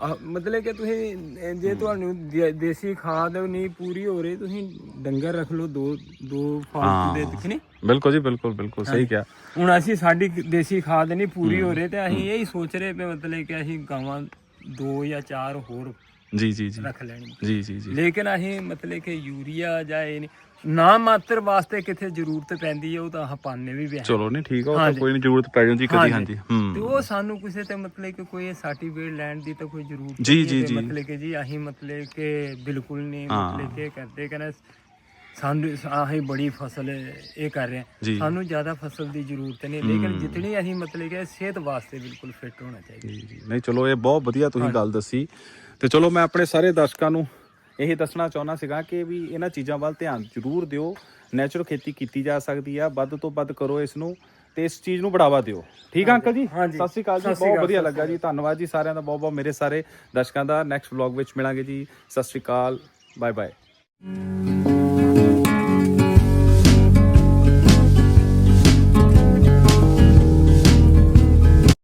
ਆਹ, ਮਤਲਬ ਕਿ ਤੁਸੀਂ ਅਹ, ਜੇ ਤੁਹਾਨੂੰ ਦੇ- ਦੇਸੀ ਖਾਦ ਨਹੀਂ ਪੂਰੀ ਹੋ ਰਹੀ ਤੁਸੀਂ ਡੰਗਰ ਰੱਖ ਲਓ ਦੋ ਦੋ ਫਾਲਤੂ ਦੇ ਦਿਖਣੇ ਬਿਲਕੁਲ ਜੀ ਬਿਲਕੁਲ ਬਿਲਕੁਲ ਸਹੀ ਕਿਹਾ। ਹੁਣ ਅਸੀਂ ਸਾਡੀ ਦੇਸੀ ਖਾਦ ਨਹੀਂ ਪੂਰੀ ਹੋ। ਰਹੀ ਤੇ ਅਸੀਂ ਇਹੀ ਸੋਚ ਰਹੇ ਪਏ ਮਤਲਬ ਕਿ ਅਸੀਂ ਗਾਵਾਂ ਦੋ ਜਾਂ ਚਾਰ ਹੋਰ ਜੀ ਜੀ ਜੀ। ਰੱਖ ਲੈਣੀ ਜੀ ਜੀ ਜੀ। ਲੇਕਿਨ ਅਸੀਂ ਮਤਲਬ ਕਿ ਯੂਰੀਆ ਜਾਂ ਇਹ ਨਹੀਂ ਨਾ ਮਾਤਰ ਵਾਸਤੇ ਕਿਥੇ ਜ਼ਰੂਰਤ ਪੈਂਦੀ ਹੈ ਉਹ ਤਾਂ ਆਪਾਂ ਪਾਣੇ ਵੀ ਪਿਆ ਚਲੋ ਨਹੀਂ ਠੀਕ ਆ ਉਹ ਤਾਂ ਹਾਂਜੀ। ਕੋਈ ਨਹੀਂ ਜ਼ਰੂਰਤ ਪੈ ਜਾਂਦੀ ਕਦੀ ਹਾਂਜੀ। ਤੇ ਹੂੰ ਉਹ ਸਾਨੂੰ ਕਿਸੇ ਤੇ ਮਤਲਬ ਕਿ ਕੋਈ ਸਰਟੀਫਿਕੇਟ ਲੈਣ ਦੀ ਤਾਂ ਕੋਈ ਜ਼ਰੂਰਤ ਜੀ, ਨਹੀਂ ਜੀ, ਤੇ ਜੀ। ਮਤਲਬ ਕਿ ਜੀ ਅਸੀਂ ਮਤਲਬ ਕਿ ਬਿਲਕੁਲ ਨਹੀਂ ਹਾਂ। ਮਤਲਬ ਕਿ ਕਰਦੇ ਕਹਿੰਦੇ ਸਾਨੂੰ ਅਸੀਂ ਬੜੀ ਫਸਲ ਇਹ ਕਰ ਰਹੇ ਜੀ। ਹਾਂ ਸਾਨੂੰ ਜ਼ਿਆਦਾ ਫਸਲ ਦੀ ਜ਼ਰੂਰਤ ਨਹੀਂ ਲੇਕਿਨ ਜਿਤਨੀ ਅਸੀਂ ਮਤਲਬ ਕਿ ਸਿਹਤ ਵਾਸਤੇ ਬਿਲਕੁਲ ਫਿੱਟ ਹੋਣਾ ਚਾਹੀਦਾ ਜੀ ਜੀ ਨਹੀਂ ਚਲੋ ਇਹ ਬਹੁਤ ਵਧੀਆ ਤੁਸੀਂ ਗੱਲ ਦੱਸੀ ਤੇ ਚਲੋ ਮੈਂ ਆਪਣੇ ਸਾਰੇ ਦਰਸ਼ਕਾਂ ਨੂੰ ਇਹ ਦੱਸਣਾ ਚਾਹੁੰਦਾ ਸੀਗਾ ਕਿ ਵੀ ਇਹਨਾਂ ਚੀਜ਼ਾਂ ਵੱਲ ਧਿਆਨ ਜ਼ਰੂਰ ਦਿਓ। ਨੈਚੁਰਲ ਖੇਤੀ ਕੀਤੀ ਜਾ ਸਕਦੀ ਆ। ਵੱਧ ਤੋਂ ਵੱਧ ਕਰੋ ਇਸ ਨੂੰ ਤੇ ਇਸ ਚੀਜ਼ ਨੂੰ ਬੜਾਵਾ ਦਿਓ। ਠੀਕ ਆ ਅੰਕਲ ਜੀ। ਸਤਿ ਸ਼੍ਰੀ ਅਕਾਲ ਜੀ। ਬਹੁਤ ਵਧੀਆ ਲੱਗਾ ਜੀ। ਧੰਨਵਾਦ ਜੀ ਸਾਰਿਆਂ ਦਾ। ਬਹੁਤ ਬਹੁਤ ਮੇਰੇ ਸਾਰੇ ਦਰਸ਼ਕਾਂ ਦਾ। ਨੈਕਸਟ ਵਲੌਗ ਵਿੱਚ ਮਿਲਾਂਗੇ ਜੀ। ਸਤਿ ਸ਼੍ਰੀ ਅਕਾਲ। Bye bye